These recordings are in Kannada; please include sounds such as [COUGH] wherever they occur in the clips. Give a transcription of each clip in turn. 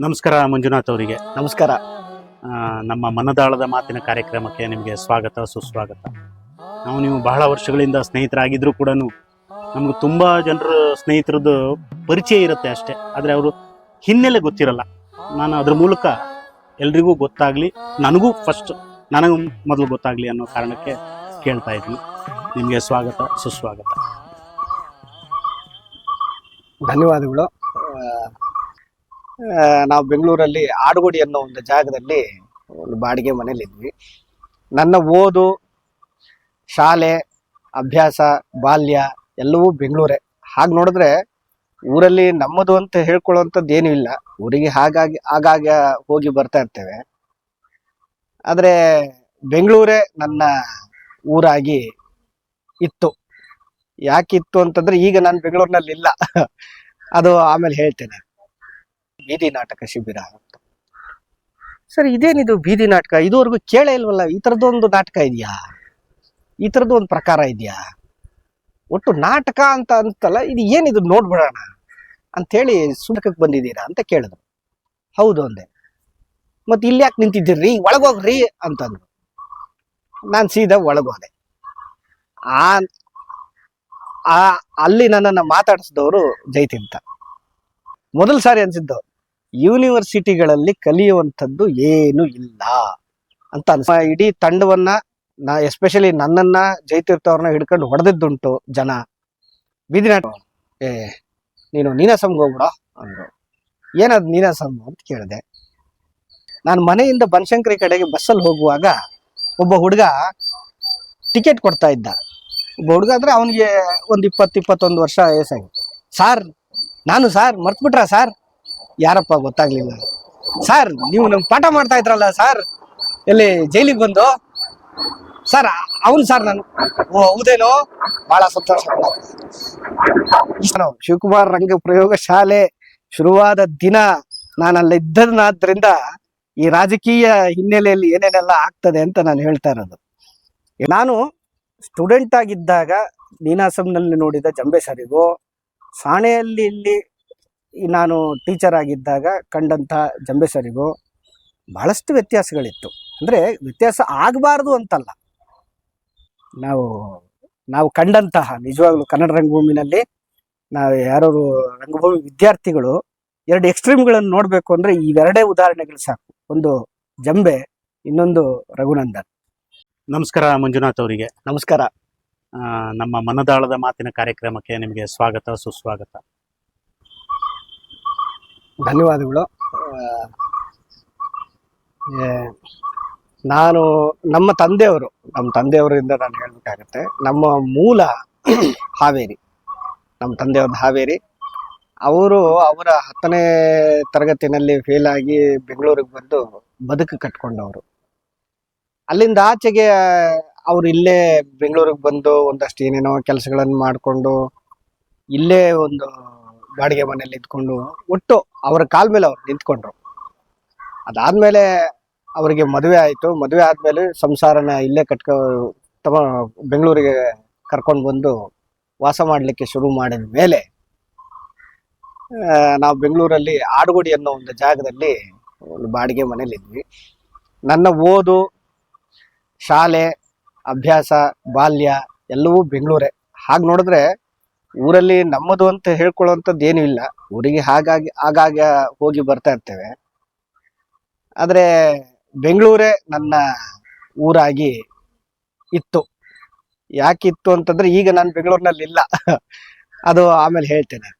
ನಮಸ್ಕಾರ ಮಂಜುನಾಥ್ ಅವರಿಗೆ. ನಮಸ್ಕಾರ. ಆ, ನಮ್ಮ ಮನದಾಳದ ಮಾತಿನ ಕಾರ್ಯಕ್ರಮಕ್ಕೆ ನಿಮಗೆ ಸ್ವಾಗತ ಸುಸ್ವಾಗತ. ನಾವು ನೀವು ಬಹಳ ವರ್ಷಗಳಿಂದ ಸ್ನೇಹಿತರಾಗಿದ್ರೂ ಕೂಡ ನಮ್ಗೆ ತುಂಬ ಜನರ ಸ್ನೇಹಿತರದ್ದು ಪರಿಚಯ ಇರುತ್ತೆ ಅಷ್ಟೇ. ಆದರೆ ಅವರು ಹಿನ್ನೆಲೆ ಗೊತ್ತಿರಲ್ಲ. ನಾನು ಅದ್ರ ಮೂಲಕ ಎಲ್ರಿಗೂ ಗೊತ್ತಾಗಲಿ ನನಗೂ ಫಸ್ಟ್ ನನಗೂ ಮೊದಲು ಗೊತ್ತಾಗಲಿ ಅನ್ನೋ ಕಾರಣಕ್ಕೆ ಕೇಳ್ತಾ ಇದ್ದೀನಿ. ನಿಮಗೆ ಸ್ವಾಗತ ಸುಸ್ವಾಗತ. ಧನ್ಯವಾದಗಳು. ಆ, ನಾವು ಬೆಂಗಳೂರಲ್ಲಿ ಆಡುಗೋಡಿ ಅನ್ನೋ ಒಂದು ಜಾಗದಲ್ಲಿ ಒಂದು ಬಾಡಿಗೆ ಮನೇಲಿ ಇದ್ವಿ. ನನ್ನ ಓದು, ಶಾಲೆ, ಅಭ್ಯಾಸ, ಬಾಲ್ಯ ಎಲ್ಲವೂ ಬೆಂಗಳೂರೇ. ಹಾಗೆ ನೋಡಿದ್ರೆ ಊರಲ್ಲಿ ನಮ್ಮದು ಅಂತ ಹೇಳ್ಕೊಳ್ಳೋವಂಥದ್ದು ಏನೂ ಇಲ್ಲ. ಊರಿಗೆ ಹಾಗಾಗಿ, ಆಗಾಗ ಹೋಗಿ ಬರ್ತಾ ಇರ್ತೇವೆ. ಆದರೆ ಬೆಂಗಳೂರೇ ನನ್ನ ಊರಾಗಿ ಇತ್ತು. ಯಾಕಿತ್ತು ಅಂತಂದ್ರೆ ಈಗ ನಾನು ಬೆಂಗಳೂರಿನಲ್ಲಿ ಇಲ್ಲ ಅದು ಆಮೇಲೆ ಹೇಳ್ತೇನೆ. ಬೀದಿ ನಾಟಕ ಶಿಬಿರ ಅಂತ. ಸರ್, ಇದೇನಿದು ಬೀದಿ ನಾಟಕ? ಇದುವರೆಗೂ ಕೇಳೇ ಇಲ್ವಲ್ಲ, ಈ ಥರದ್ದೊಂದು ನಾಟಕ ಇದೆಯಾ? ಈ ಥರದ್ದು ಪ್ರಕಾರ ಇದೆಯಾ? ಒಟ್ಟು ನಾಟಕ ಅಂತ ಅಂತಲ್ಲ, ಇದು ಏನಿದು ನೋಡ್ಬಿಡೋಣ ಅಂಥೇಳಿ ಸುಮಕಕ್ಕೆ ಬಂದಿದ್ದೀರಾ ಅಂತ ಕೇಳಿದ್ರು. ಹೌದು ಅಂದೆ. ಮತ್ತೆ ಇಲ್ಲಿ ಯಾಕೆ ನಿಂತಿದ್ದೀರಿ? ಒಳಗೋಗ್ರಿ ಅಂತಂದ್ರು. ನಾನು ಸೀದಾ ಒಳಗೋದೆ. ಆ ಆ, ಅಲ್ಲಿ ನನ್ನನ್ನು ಮಾತಾಡಿಸಿದವರು ಜೈತಿಂತ. ಮೊದಲ ಸಾರಿ ಅನ್ಸಿದ್ದು. ಯೂನಿವರ್ಸಿಟಿಗಳಲ್ಲಿ ಕಲಿಯುವಂಥದ್ದು ಏನು ಇಲ್ಲ ಅಂತ ಅನ್ಸ ಇಡೀ ತಂಡವನ್ನ ನಾ ಎಸ್ಪೆಷಲಿ ನನ್ನನ್ನ ಜೈತೀರ್ಥವ್ರನ್ನ ಹಿಡ್ಕೊಂಡು ಹೊಡೆದಿದ್ದುಂಟು ಜನ. ಬೀದಿ ನಾಟಕ ಏ, ನೀನು ನೀನಾಸಮ್ಗೆ ಹೋಗ್ಬಿಡ. ಅಂದ್ರು. ಏನದು ನೀನಾಸಮ್ ಅಂತ ಕೇಳಿದೆ. ನಾನು ಮನೆಯಿಂದ ಬನಶಂಕರಿ ಕಡೆಗೆ ಬಸ್ಸಲ್ಲಿ ಹೋಗುವಾಗ ಒಬ್ಬ ಹುಡುಗ ಟಿಕೆಟ್ ಕೊಡ್ತಾ ಇದ್ದ. ಒಬ್ಬ ಹುಡುಗ ಅಂದರೆ ಅವನಿಗೆ ಒಂದು ಇಪ್ಪತ್ತು ಇಪ್ಪತ್ತೊಂದು ವರ್ಷ ವಯಸ್ಸಾಗಿತ್ತು ಸಾರ್, ನಾನು ಸಾರ್, ಮರ್ತ್ಬಿಟ್ರ ಸಾರ್? ಯಾರಪ್ಪ ಗೊತ್ತಾಗ್ಲಿಲ್ಲ. ಸರ್ ನೀವು ನಮ್ಗೆ ಪಾಠ ಮಾಡ್ತಾ ಇದ್ರಲ್ಲ ಸರ್ ಎಲ್ಲಿ ಜೈಲಿಗೆ ಬಂದು? ಸರ್ ಅವನು ಸರ್ ನಾನು. ಓ, ಹೌದೇನೋ? ಬಹಳ ಸಂತೋಷ. ಶಿವಕುಮಾರ್ ರಂಗ ಪ್ರಯೋಗ ಶಾಲೆ ಶುರುವಾದ ದಿನ ನಾನು ಅಲ್ಲಿ ಇದ್ದದ್ನಾದ್ರಿಂದ ಈ ರಾಜಕೀಯ ಹಿನ್ನೆಲೆಯಲ್ಲಿ ಏನೇನೆಲ್ಲ ಆಗ್ತದೆ ಅಂತ ನಾನು ಹೇಳ್ತಾ ಇರೋದು. ನಾನು ಸ್ಟೂಡೆಂಟ್ ಆಗಿದ್ದಾಗ, ನೀನಾಸಂನಲ್ಲಿ ನೋಡಿದ ಜಂಬೆ ಸರಿಗೂ ಸಾಣೆಯಲ್ಲಿ ಇಲ್ಲಿ ನಾನು ಟೀಚರ್ ಆಗಿದ್ದಾಗ ಕಂಡಂಥ ಜಂಬೆ ಭಾಳಷ್ಟು ಬಹಳಷ್ಟು ವ್ಯತ್ಯಾಸಗಳಿತ್ತು. ಅಂದರೆ ವ್ಯತ್ಯಾಸ ಆಗಬಾರ್ದು ಅಂತಲ್ಲ. ನಾವು ನಾವು ಕಂಡಂತಹ ನಿಜವಾಗ್ಲೂ ಕನ್ನಡ ರಂಗಭೂಮಿನಲ್ಲಿ ನಾವು ಯಾರು ರಂಗಭೂಮಿ ವಿದ್ಯಾರ್ಥಿಗಳು ಎರಡು ಎಕ್ಸ್ಟ್ರೀಮ್ಗಳನ್ನು ನೋಡಬೇಕು ಅಂದರೆ ಇವೆರಡೇ ಉದಾಹರಣೆಗಳು ಸಾಕು. ಒಂದು ಜಂಬೆ ಇನ್ನೊಂದು ರಘುನಂದನ್. ನಮಸ್ಕಾರ ಮಂಜುನಾಥ್ ಅವರಿಗೆ. ನಮಸ್ಕಾರ. ನಮ್ಮ ಮನದಾಳದ ಮಾತಿನ ಕಾರ್ಯಕ್ರಮಕ್ಕೆ ನಿಮಗೆ ಸ್ವಾಗತ ಸುಸ್ವಾಗತ. ಧನ್ಯವಾದಗಳು. ನಾನು ನಮ್ಮ ತಂದೆಯವರು, ನಮ್ಮ ತಂದೆಯವರಿಂದ ನಾನು ಹೇಳ್ಬೇಕಾಗತ್ತೆ, ನಮ್ಮ ಮೂಲ ಹಾವೇರಿ, ನಮ್ಮ ತಂದೆಯವ್ರದ್ದು ಹಾವೇರಿ, ಅವರು ಅವರ ಹತ್ತನೇ ತರಗತಿನಲ್ಲಿ ಫೇಲ್ ಆಗಿ ಬೆಂಗಳೂರಿಗೆ ಬಂದು ಬದುಕು ಕಟ್ಕೊಂಡವರು. ಅಲ್ಲಿಂದ ಆಚೆಗೆ ಅವ್ರು ಇಲ್ಲೇ ಬೆಂಗಳೂರಿಗೆ ಬಂದು ಒಂದಷ್ಟು ಏನೇನೋ ಕೆಲಸಗಳನ್ನು ಮಾಡಿಕೊಂಡು, ಇಲ್ಲೇ ಒಂದು ಬಾಡಿಗೆ ಮನೆಯಲ್ಲಿ ಇದ್ಕೊಂಡು ಒಟ್ಟು ಅವರ ಕಾಲ ಮೇಲೆ ಅವ್ರು ನಿಂತ್ಕೊಂಡ್ರು. ಅದಾದ್ಮೇಲೆ ಅವರಿಗೆ ಮದುವೆ ಆಯಿತು. ಮದುವೆ ಆದಮೇಲೆ ಸಂಸಾರನ ಇಲ್ಲೇ ಕಟ್ಕೊ, ತಮ್ಮ ಬೆಂಗಳೂರಿಗೆ ಕರ್ಕೊಂಡು ಬಂದು ವಾಸ ಮಾಡಲಿಕ್ಕೆ ಶುರು ಮಾಡಿದ ಮೇಲೆ ನಾವು ಬೆಂಗಳೂರಲ್ಲಿ ಆಡುಗುಡಿ ಅನ್ನೋ ಒಂದು ಜಾಗದಲ್ಲಿ ಒಂದು ಬಾಡಿಗೆ ಮನೇಲಿ ಇದ್ವಿ. ನನ್ನ ಓದು, ಶಾಲೆ, ಅಭ್ಯಾಸ, ಬಾಲ್ಯ ಎಲ್ಲವೂ ಬೆಂಗಳೂರೇ. ಹಾಗೆ ನೋಡಿದ್ರೆ ಊರಲ್ಲಿ ನಮ್ಮದು ಅಂತ ಹೇಳ್ಕೊಳ್ಳುವಂಥದ್ದು ಏನೂ ಇಲ್ಲ. ಊರಿಗೆ ಹಾಗಾಗಿ, ಆಗಾಗ ಹೋಗಿ ಬರ್ತಾ ಇರ್ತೇವೆ. ಆದರೆ ಬೆಂಗಳೂರೇ ನನ್ನ ಊರಾಗಿ ಇತ್ತು. ಯಾಕಿತ್ತು ಅಂತಂದ್ರೆ ಈಗ ನಾನು ಬೆಂಗಳೂರಿನಲ್ಲಿ ಇಲ್ಲ. ಅದು ಆಮೇಲೆ ಹೇಳ್ತೇನೆ.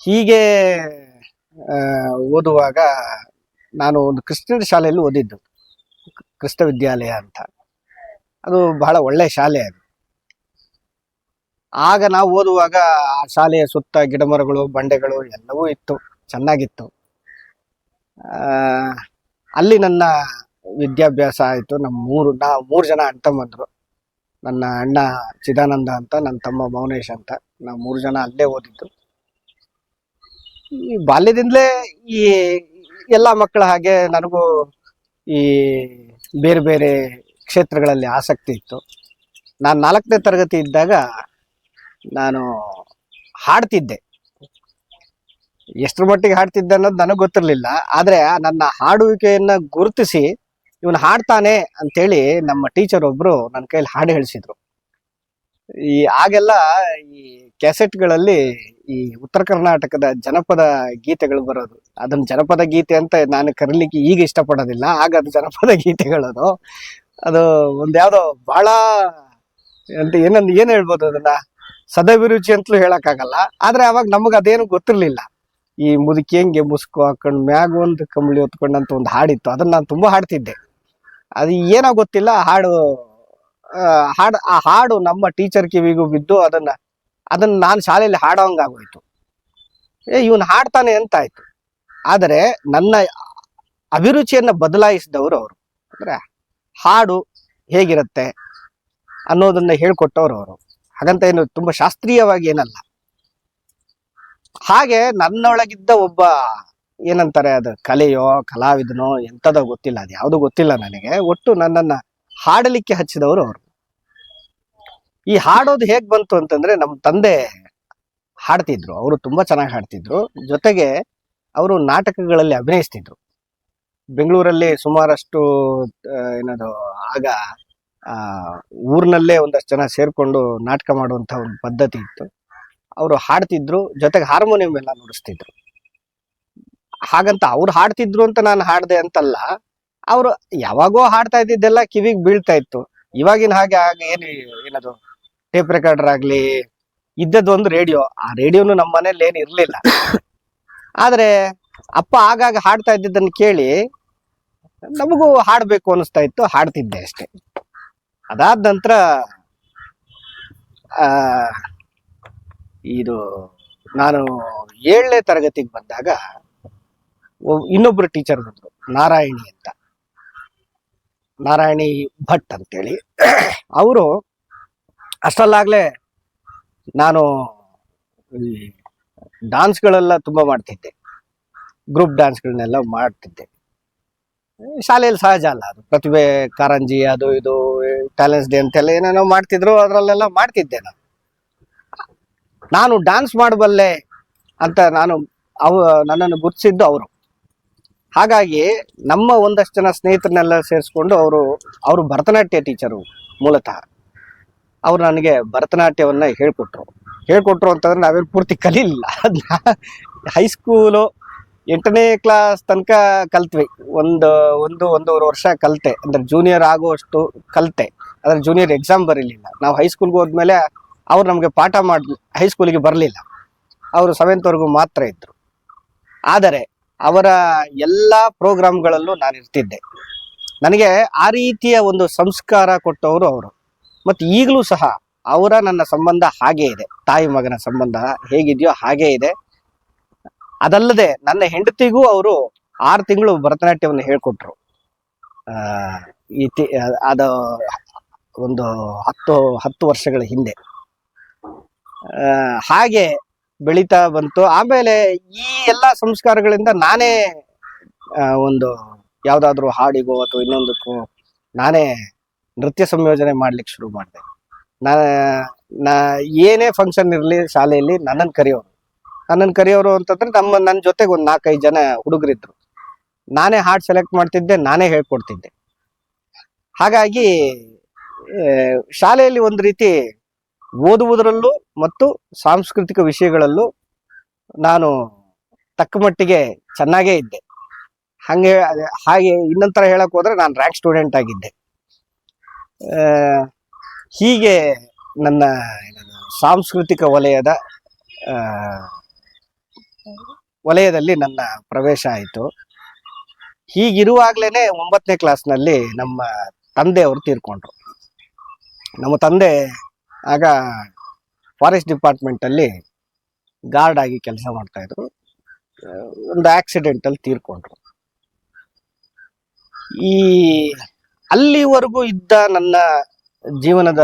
ಹೀಗೆ ಓದುವಾಗ ನಾನು ಒಂದು ಕ್ರಿಶ್ಚಿಯನ್ ಶಾಲೆಯಲ್ಲಿ ಓದಿದ್ದು. ಕ್ರಿಸ್ತ ವಿದ್ಯಾಲಯ ಅಂತ. ಅದು ಬಹಳ ಒಳ್ಳೆ ಶಾಲೆ ಅದು. ಆಗ ನಾವು ಓದುವಾಗ ಆ ಶಾಲೆಯ ಸುತ್ತ ಗಿಡಮರಗಳು, ಬಂಡೆಗಳು ಎಲ್ಲವೂ ಇತ್ತು, ಚೆನ್ನಾಗಿತ್ತು. ಅಲ್ಲಿ ನನ್ನ ವಿದ್ಯಾಭ್ಯಾಸ ಆಯಿತು. ನಮ್ಮ ಮೂರು, ನಾ ಮೂರು ಜನ ಅಣ್ಣ ತಮ್ಮಂದ್ರು ನನ್ನ ಅಣ್ಣ ಚಿದಾನಂದ ಅಂತ ನನ್ನ ತಮ್ಮ ಮೌನೇಶ್ ಅಂತ. ನಾವು ಮೂರು ಜನ ಅಲ್ಲೇ ಓದಿದ್ದು. ಈ ಬಾಲ್ಯದಿಂದಲೇ ಈ ಎಲ್ಲ ಮಕ್ಕಳ ಹಾಗೆ ನನಗೂ ಈ ಬೇರೆ ಬೇರೆ ಕ್ಷೇತ್ರಗಳಲ್ಲಿ ಆಸಕ್ತಿ ಇತ್ತು. ನಾನು ನಾಲ್ಕನೇ ತರಗತಿ ಇದ್ದಾಗ ನಾನು ಹಾಡ್ತಿದ್ದೆ. ಎಷ್ಟರ ಮಟ್ಟಿಗೆ ಹಾಡ್ತಿದ್ದೆ ಅನ್ನೋದು ನನಗೆ ಗೊತ್ತಿರಲಿಲ್ಲ. ಆದ್ರೆ ನನ್ನ ಹಾಡುವಿಕೆಯನ್ನ ಗುರುತಿಸಿ ಇವನು ಹಾಡ್ತಾನೆ ಅಂತೇಳಿ ನಮ್ಮ ಟೀಚರ್ ಒಬ್ರು ನನ್ನ ಕೈಲಿ ಹಾಡು ಹೇಳಿಸಿದ್ರು. ಈ ಆಗೆಲ್ಲ ಈ ಕ್ಯಾಸೆಟ್ಗಳಲ್ಲಿ ಈ ಉತ್ತರ ಕರ್ನಾಟಕದ ಜನಪದ ಗೀತೆಗಳು ಬರೋದು. ಅದನ್ನ ಜನಪದ ಗೀತೆ ಅಂತ ನಾನು ಕರೀಲಿಕ್ಕೆ ಈಗ ಇಷ್ಟಪಡೋದಿಲ್ಲ. ಆಗ ಅದು ಜನಪದ [LAUGHS] ಗೀತೆಗಳದು. ಅದು ಒಂದು ಯಾವುದೋ ಭಾಳ ಅಂತ ಏನಂದ್ ಏನು ಹೇಳ್ಬೋದು ಅದನ್ನ? ಸದಭಿರುಚಿ ಅಂತಲೂ ಹೇಳಕ್ಕಾಗಲ್ಲ. ಆದ್ರೆ ಅವಾಗ ನಮಗೆ ಅದೇನು ಗೊತ್ತಿರ್ಲಿಲ್ಲ. ಈ ಮುದುಕಿ ಹೆಂಗೆ ಮುಸ್ಕು ಹಾಕೊಂಡು ಮ್ಯಾಗ ಒಂದು ಕಂಬಳಿ ಹೊತ್ಕೊಂಡಂತ ಒಂದು ಹಾಡಿತ್ತು. ಅದನ್ನ ನಾನು ತುಂಬಾ ಹಾಡ್ತಿದ್ದೆ. ಅದು ಏನೋ ಗೊತ್ತಿಲ್ಲ, ಹಾಡು ಹಾಡು, ಆ ಹಾಡು ನಮ್ಮ ಟೀಚರ್ ಕಿವಿಗೂ ಬಿದ್ದು ಅದನ್ನ ಅದನ್ನ ನಾನು ಶಾಲೆಯಲ್ಲಿ ಹಾಡೋಂಗಾಗೋಯ್ತು ಏ, ಇವನು ಹಾಡ್ತಾನೆ ಅಂತ ಆಯ್ತು ಆದರೆ ನನ್ನ ಅಭಿರುಚಿಯನ್ನ ಬದಲಾಯಿಸಿದವರು ಅವರು. ಅಂದ್ರೆ ಹಾಡು ಹೇಗಿರುತ್ತೆ ಅನ್ನೋದನ್ನ ಹೇಳ್ಕೊಟ್ಟವ್ರು ಅವರು. ಹಾಗಂತ ಏನು ತುಂಬಾ ಶಾಸ್ತ್ರೀಯವಾಗಿ ಏನಲ್ಲ. ಹಾಗೆ ನನ್ನೊಳಗಿದ್ದ ಒಬ್ಬ ಏನಂತಾರೆ ಅದು ಕಲೆಯೋ, ಕಲಾವಿದನೋ ಎಂತದೋ ಗೊತ್ತಿಲ್ಲ, ಅದು ಯಾವುದು ಗೊತ್ತಿಲ್ಲ ನನಗೆ. ಒಟ್ಟು ನನ್ನನ್ನ ಹಾಡಲಿಕ್ಕೆ ಹಚ್ಚಿದವರು ಅವರು. ಈ ಹಾಡೋದು ಹೇಗ್ ಬಂತು ಅಂತಂದ್ರೆ ನಮ್ಮ ತಂದೆ ಹಾಡ್ತಿದ್ರು, ಅವರು ತುಂಬಾ ಚೆನ್ನಾಗಿ ಹಾಡ್ತಿದ್ರು. ಜೊತೆಗೆ ಅವರು ನಾಟಕಗಳಲ್ಲಿ ಅಭಿನಯಿಸ್ತಿದ್ರು. ಬೆಂಗಳೂರಲ್ಲಿ ಸುಮಾರಷ್ಟು ಏನದು ಆಗ ಊರ್ನಲ್ಲೇ ಒಂದಷ್ಟು ಜನ ಸೇರ್ಕೊಂಡು ನಾಟಕ ಮಾಡುವಂತ ಒಂದು ಪದ್ಧತಿ ಇತ್ತು. ಅವರು ಹಾಡ್ತಿದ್ರು, ಜೊತೆಗೆ ಹಾರ್ಮೋನಿಯಂ ಎಲ್ಲ ನುಡಿಸ್ತಿದ್ರು. ಹಾಗಂತ ಅವ್ರು ಹಾಡ್ತಿದ್ರು ಅಂತ ನಾನು ಹಾಡ್ದೆ ಅಂತಲ್ಲ, ಅವರು ಯಾವಾಗೋ ಹಾಡ್ತಾ ಇದ್ದಿದ್ದೆಲ್ಲ ಕಿವಿಗೆ ಬೀಳ್ತಾ ಇತ್ತು. ಇವಾಗಿನ ಹಾಗೆ ಆಗ ಏನು ಏನದು ಟೇಪ್ ರೆಕಾರ್ಡರ್ ಆಗ್ಲಿ, ಇದ್ದದ್ದು ರೇಡಿಯೋ. ಆ ರೇಡಿಯೋನು ನಮ್ಮ ಮನೇಲಿ ಏನು ಇರಲಿಲ್ಲ. ಆದ್ರೆ ಅಪ್ಪ ಆಗಾಗ ಹಾಡ್ತಾ ಇದ್ದಿದ್ದನ್ನು ಕೇಳಿ ನಮಗೂ ಹಾಡಬೇಕು ಅನಿಸ್ತಾ ಇತ್ತು, ಹಾಡ್ತಿದ್ದೆ ಅಷ್ಟೇ. ಅದಾದ ನಂತರ ಇದು ನಾನು ಏಳನೇ ತರಗತಿಗೆ ಬಂದಾಗ ಇನ್ನೊಬ್ಬರು ಟೀಚರ್ ಬಂದ್ರು, ನಾರಾಯಣಿ ಅಂತ. ನಾರಾಯಣಿ ಭಟ್ ಅಂತೇಳಿ. ಅವರು, ಅಷ್ಟಲ್ಲಾಗಲೇ ನಾನು ಡಾನ್ಸ್ಗಳೆಲ್ಲ ತುಂಬ ಮಾಡ್ತಿದ್ದೆ. ಗ್ರೂಪ್ ಡಾನ್ಸ್ಗಳನ್ನೆಲ್ಲ ಮಾಡ್ತಿದ್ದೆ. ಶಾಲೆಯಲ್ಲಿ ಸಹಜ ಅಲ್ಲ ಅದು. ಪ್ರತಿಭೆ, ಕಾರಂಜಿ, ಅದು ಇದು ಟ್ಯಾಲೆಂಟ್ಸ್ ಡೇ ಅಂತೆಲ್ಲ ಏನೇನೋ ಮಾಡ್ತಿದ್ರು, ಅದರಲ್ಲೆಲ್ಲ ಮಾಡ್ತಿದ್ದೆ ನಾನು. ನಾನು ಡ್ಯಾನ್ಸ್ ಮಾಡಬಲ್ಲೆ ಅಂತ ನಾನು ಅವ, ನನ್ನನ್ನು ಗುರುತಿಸಿದ್ದು ಅವರು. ಹಾಗಾಗಿ ನಮ್ಮ ಒಂದಷ್ಟು ಜನ ಸ್ನೇಹಿತರನ್ನೆಲ್ಲ ಸೇರಿಸ್ಕೊಂಡು ಅವರು ಅವರು ಭರತನಾಟ್ಯ ಟೀಚರು ಮೂಲತಃ. ಅವರು ನನಗೆ ಭರತನಾಟ್ಯವನ್ನು ಹೇಳ್ಕೊಟ್ರು. ಹೇಳ್ಕೊಟ್ರು ಅಂತಂದ್ರೆ ನಾವೇನು ಪೂರ್ತಿ ಕಲೀಲಿಲ್ಲ. ಅದನ್ನ ಹೈಸ್ಕೂಲು ಎಂಟನೇ ಕ್ಲಾಸ್ ತನಕ ಕಲ್ತ್ವಿ. ಒಂದು ಒಂದು, ಒಂದೂವರೆ ವರ್ಷ ಕಲಿತೆ. ಅಂದರೆ ಜೂನಿಯರ್ ಆಗುವಷ್ಟು ಕಲಿತೆ. ಆದರೆ ಜೂನಿಯರ್ ಎಕ್ಸಾಮ್ ಬರಲಿಲ್ಲ. ನಾವು ಹೈಸ್ಕೂಲ್ಗೆ ಹೋದ್ಮೇಲೆ ಅವ್ರು ನಮಗೆ ಪಾಠ ಮಾಡ್ ಹೈಸ್ಕೂಲಿಗೆ ಬರಲಿಲ್ಲ. ಅವರು ಸೆವೆಂತ್ವರೆಗೂ ಮಾತ್ರ ಇದ್ದರು ಆದರೆ ಅವರ ಎಲ್ಲ ಪ್ರೋಗ್ರಾಮ್ಗಳಲ್ಲೂ ನಾನು ಇರ್ತಿದ್ದೆ. ನನಗೆ ಆ ರೀತಿಯ ಒಂದು ಸಂಸ್ಕಾರ ಕೊಟ್ಟವರು ಅವರು. ಮತ್ತು ಈಗಲೂ ಸಹ ಅವರ ನನ್ನ ಸಂಬಂಧ ಹಾಗೇ ಇದೆ. ತಾಯಿ ಮಗನ ಸಂಬಂಧ ಹೇಗಿದೆಯೋ ಹಾಗೇ ಇದೆ. ಅದಲ್ಲದೆ ನನ್ನ ಹೆಂಡತಿಗೂ ಅವರು ಆರು ತಿಂಗಳು ಭರತನಾಟ್ಯವನ್ನು ಹೇಳ್ಕೊಟ್ರು. ಈ ಅದು ಒಂದು ಹತ್ತು ಹತ್ತು ವರ್ಷಗಳ ಹಿಂದೆ. ಹಾಗೆ ಬೆಳೀತಾ ಬಂತು. ಆಮೇಲೆ ಈ ಎಲ್ಲ ಸಂಸ್ಕಾರಗಳಿಂದ ನಾನೇ ಒಂದು ಯಾವುದಾದ್ರೂ ಹಾಡಿಗೋ ಅಥವಾ ಇನ್ನೊಂದಕ್ಕೋ ನಾನೇ ನೃತ್ಯ ಸಂಯೋಜನೆ ಮಾಡ್ಲಿಕ್ಕೆ ಶುರು ಮಾಡಿದೆ. ನಾ ಏನೇ ಫಂಕ್ಷನ್ ಇರಲಿ ಶಾಲೆಯಲ್ಲಿ ನನ್ನನ್ನು ಕರೆಯೋರು. ನನ್ನನ್ನು ಕರೆಯೋರು ಅಂತಂದ್ರೆ ನಮ್ಮ ನನ್ನ ಜೊತೆಗೆ ಒಂದು ನಾಲ್ಕೈದು ಜನ ಹುಡುಗರಿದ್ರು. ನಾನೇ ಹಾಡ್ ಸೆಲೆಕ್ಟ್ ಮಾಡ್ತಿದ್ದೆ, ನಾನೇ ಹೇಳ್ಕೊಡ್ತಿದ್ದೆ. ಹಾಗಾಗಿ ಶಾಲೆಯಲ್ಲಿ ಒಂದು ರೀತಿ ಓದುವುದರಲ್ಲೂ ಮತ್ತು ಸಾಂಸ್ಕೃತಿಕ ವಿಷಯಗಳಲ್ಲೂ ನಾನು ತಕ್ಕ ಮಟ್ಟಿಗೆ ಚೆನ್ನಾಗೇ ಇದ್ದೆ. ಹಂಗೆ, ಹಾಗೆ ಇನ್ನೊಂಥರ ಹೇಳಕ್ ಹೋದ್ರೆ ನಾನು ರ್ಯಾಂಕ್ ಸ್ಟೂಡೆಂಟ್ ಆಗಿದ್ದೆ. ಹೀಗೆ ನನ್ನ ಸಾಂಸ್ಕೃತಿಕ ವಲಯದ ವಲಯದಲ್ಲಿ ನನ್ನ ಪ್ರವೇಶ ಆಯಿತು. ಹೀಗಿರುವಾಗಲೇ ಒಂಬತ್ತನೇ ಕ್ಲಾಸ್ನಲ್ಲಿ ನಮ್ಮ ತಂದೆಯವರು ತೀರ್ಕೊಂಡ್ರು. ನಮ್ಮ ತಂದೆ ಆಗ ಫಾರೆಸ್ಟ್ ಡಿಪಾರ್ಟ್ಮೆಂಟ್ ಅಲ್ಲಿ ಗಾರ್ಡ್ ಆಗಿ ಕೆಲಸ ಮಾಡ್ತಾ ಇದ್ರು. ಒಂದು ಆಕ್ಸಿಡೆಂಟ್ ಅಲ್ಲಿ ತೀರ್ಕೊಂಡ್ರು. ಈ ಅಲ್ಲಿವರೆಗೂ ಇದ್ದ ನನ್ನ ಜೀವನದ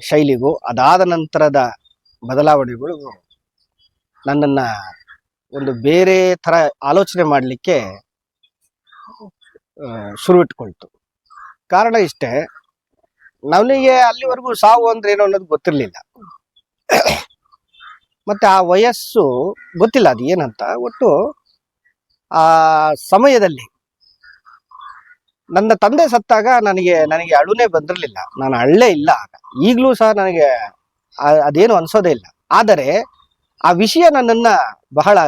ಶೈಲಿಗೂ ಅದಾದ ನಂತರದ ಬದಲಾವಣೆಗಳು ನನ್ನನ್ನ ಒಂದು ಬೇರೆ ತರ ಆಲೋಚನೆ ಮಾಡಲಿಕ್ಕೆ ಶುರು ಇಟ್ಕೊಳ್ತು ಕಾರಣ ಇಷ್ಟೇ, ನನಗೆ ಅಲ್ಲಿವರೆಗೂ ಸಾವು ಅಂದ್ರೆ ಏನು ಅನ್ನೋದು ಗೊತ್ತಿರಲಿಲ್ಲ. ಮತ್ತೆ ಆ ವಯಸ್ಸು ಗೊತ್ತಿಲ್ಲ ಅದು ಏನಂತ, ಒಟ್ಟು ಆ ಸಮಯದಲ್ಲಿ ನನ್ನ ತಂದೆ ಸತ್ತಾಗ ನನಗೆ ನನಗೆ ಅಳುನೇ ಬಂದಿರಲಿಲ್ಲ. ನಾನು ಅಳ್ಳೇ ಇಲ್ಲ ಈಗಲೂ ಸಹ ನನಗೆ ಅದೇನು ಅನ್ಸೋದೇ ಇಲ್ಲ. ಆದರೆ ಆ ವಿಷಯ ನನ್ನನ್ನ ಬಹಳ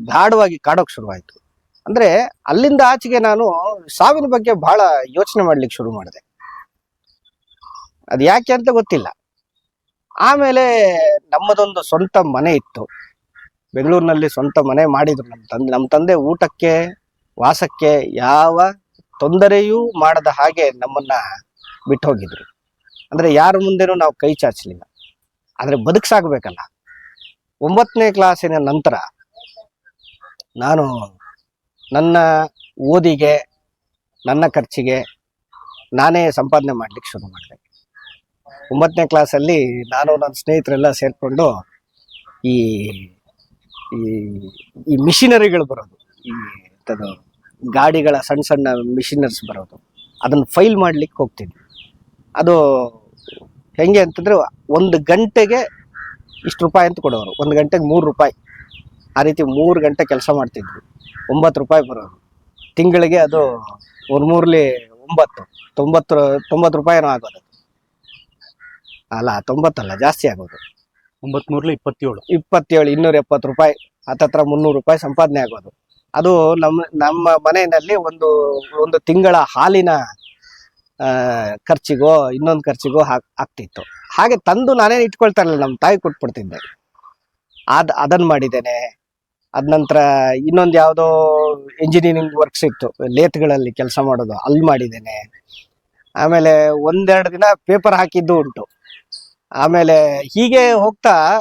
ಗಾಢವಾಗಿ ಕಾಡೋಕ್ ಶುರುವಾಯಿತು. ಅಂದ್ರೆ ಅಲ್ಲಿಂದ ಆಚೆಗೆ ನಾನು ಸಾವಿನ ಬಗ್ಗೆ ಬಹಳ ಯೋಚನೆ ಮಾಡ್ಲಿಕ್ಕೆ ಶುರು ಮಾಡಿದೆ. ಅದು ಯಾಕೆ ಅಂತ ಗೊತ್ತಿಲ್ಲ. ಆಮೇಲೆ ನಮ್ಮದೊಂದು ಸ್ವಂತ ಮನೆ ಇತ್ತು. ಬೆಂಗಳೂರಿನಲ್ಲಿ ಸ್ವಂತ ಮನೆ ಮಾಡಿದ್ರು ನಮ್ಮ ತಂದೆ ನಮ್ಮ ತಂದೆ ಊಟಕ್ಕೆ, ವಾಸಕ್ಕೆ ಯಾವ ತೊಂದರೆಯೂ ಮಾಡದ ಹಾಗೆ ನಮ್ಮನ್ನ ಬಿಟ್ಟು ಹೋಗಿದ್ರು ಅಂದ್ರೆ ಯಾರ ಮುಂದೆನೂ ನಾವು ಕೈ ಚಾಚಲಿಲ್ಲ. ಆದರೆ ಬದುಕ್ಸಾಗ್ಬೇಕಲ್ಲ. ಒಂಬತ್ತನೇ ಕ್ಲಾಸಿನ ನಂತರ ನಾನು ನನ್ನ ಓದಿಗೆ, ನನ್ನ ಖರ್ಚಿಗೆ ನಾನೇ ಸಂಪಾದನೆ ಮಾಡ್ಲಿಕ್ಕೆ ಶುರು ಮಾಡಿದೆ. ಒಂಬತ್ತನೇ ಕ್ಲಾಸಲ್ಲಿ ನಾನು ನನ್ನ ಸ್ನೇಹಿತರೆಲ್ಲ ಸೇರಿಕೊಂಡು ಈ ಈ ಮಿಷಿನರಿಗಳು ಬರೋದು. ಈ ತದು ಗಾಡಿಗಳ ಸಣ್ಣ ಸಣ್ಣ ಮಿಷಿನರ್ಸ್ ಬರೋದು. ಅದನ್ನು ಫೈಲ್ ಮಾಡ್ಲಿಕ್ಕೆ ಹೋಗ್ತಿದ್ವಿ ಅದು ಹೆಂಗೆ ಅಂತಂದರೆ ಒಂದು ಗಂಟೆಗೆ ಇಷ್ಟು ರೂಪಾಯಿ ಅಂತ ಕೊಡೋರು. ಒಂದು ಗಂಟೆಗೆ ಮೂರು ರೂಪಾಯಿ. ಆ ರೀತಿ ಮೂರು ಗಂಟೆ ಕೆಲಸ ಮಾಡ್ತಿದ್ವಿ ಒಂಬತ್ತು ರೂಪಾಯಿ ಬರೋರು. ತಿಂಗಳಿಗೆ ಅದು ಒಂದು ಮೂರ್ಲಿ ಒಂಬತ್ತು. ತೊಂಬತ್ತು ತೊಂಬತ್ತು ರೂಪಾಯಿನೂ ಆಗೋದು ಅಲ್ಲ ತೊಂಬತ್ತಲ್ಲ ಜಾಸ್ತಿ ಆಗೋದು. ಒಂಬತ್ತು ಮೂರ್ಲಿ ಇಪ್ಪತ್ತೇಳು. ಇಪ್ಪತ್ತೇಳು ಇನ್ನೂರ ಎಪ್ಪತ್ತು ರೂಪಾಯಿ. ಹತ್ತತ್ರ ಮುನ್ನೂರು ರೂಪಾಯಿ ಸಂಪಾದನೆ ಆಗೋದು. ಅದು ನಮ್ಮ ನಮ್ಮ ಮನೆಯಲ್ಲಿ ಒಂದು ಒಂದು ತಿಂಗಳ ಹಾಲಿನ ಖರ್ಚಿಗೋ, ಇನ್ನೊಂದು ಖರ್ಚಿಗೋ ಹಾಕ್, ಆಗ್ತಿತ್ತು. ಹಾಗೆ ತಂದು ನಾನೇನು ಇಟ್ಕೊಳ್ತಾ ಇರಲಿಲ್ಲ ನಮ್ಮ ತಾಯಿ ಕೊಟ್ಬಿಡ್ತಿದ್ದೆ. ಅದ್ ಅದನ್ನು ಮಾಡಿದ್ದೇನೆ. ಅದ ನಂತರ ಇನ್ನೊಂದು ಯಾವುದೋ ಇಂಜಿನಿಯರಿಂಗ್ ವರ್ಕ್ಸ್ ಇತ್ತು. ಲೇತ್ಗಳಲ್ಲಿ ಕೆಲಸ ಮಾಡೋದು ಅಲ್ಲಿ ಮಾಡಿದ್ದೇನೆ. ಆಮೇಲೆ ಒಂದೆರಡು ದಿನ ಪೇಪರ್ ಹಾಕಿದ್ದು ಉಂಟು. ಆಮೇಲೆ ಹೀಗೆ ಹೋಗ್ತಾ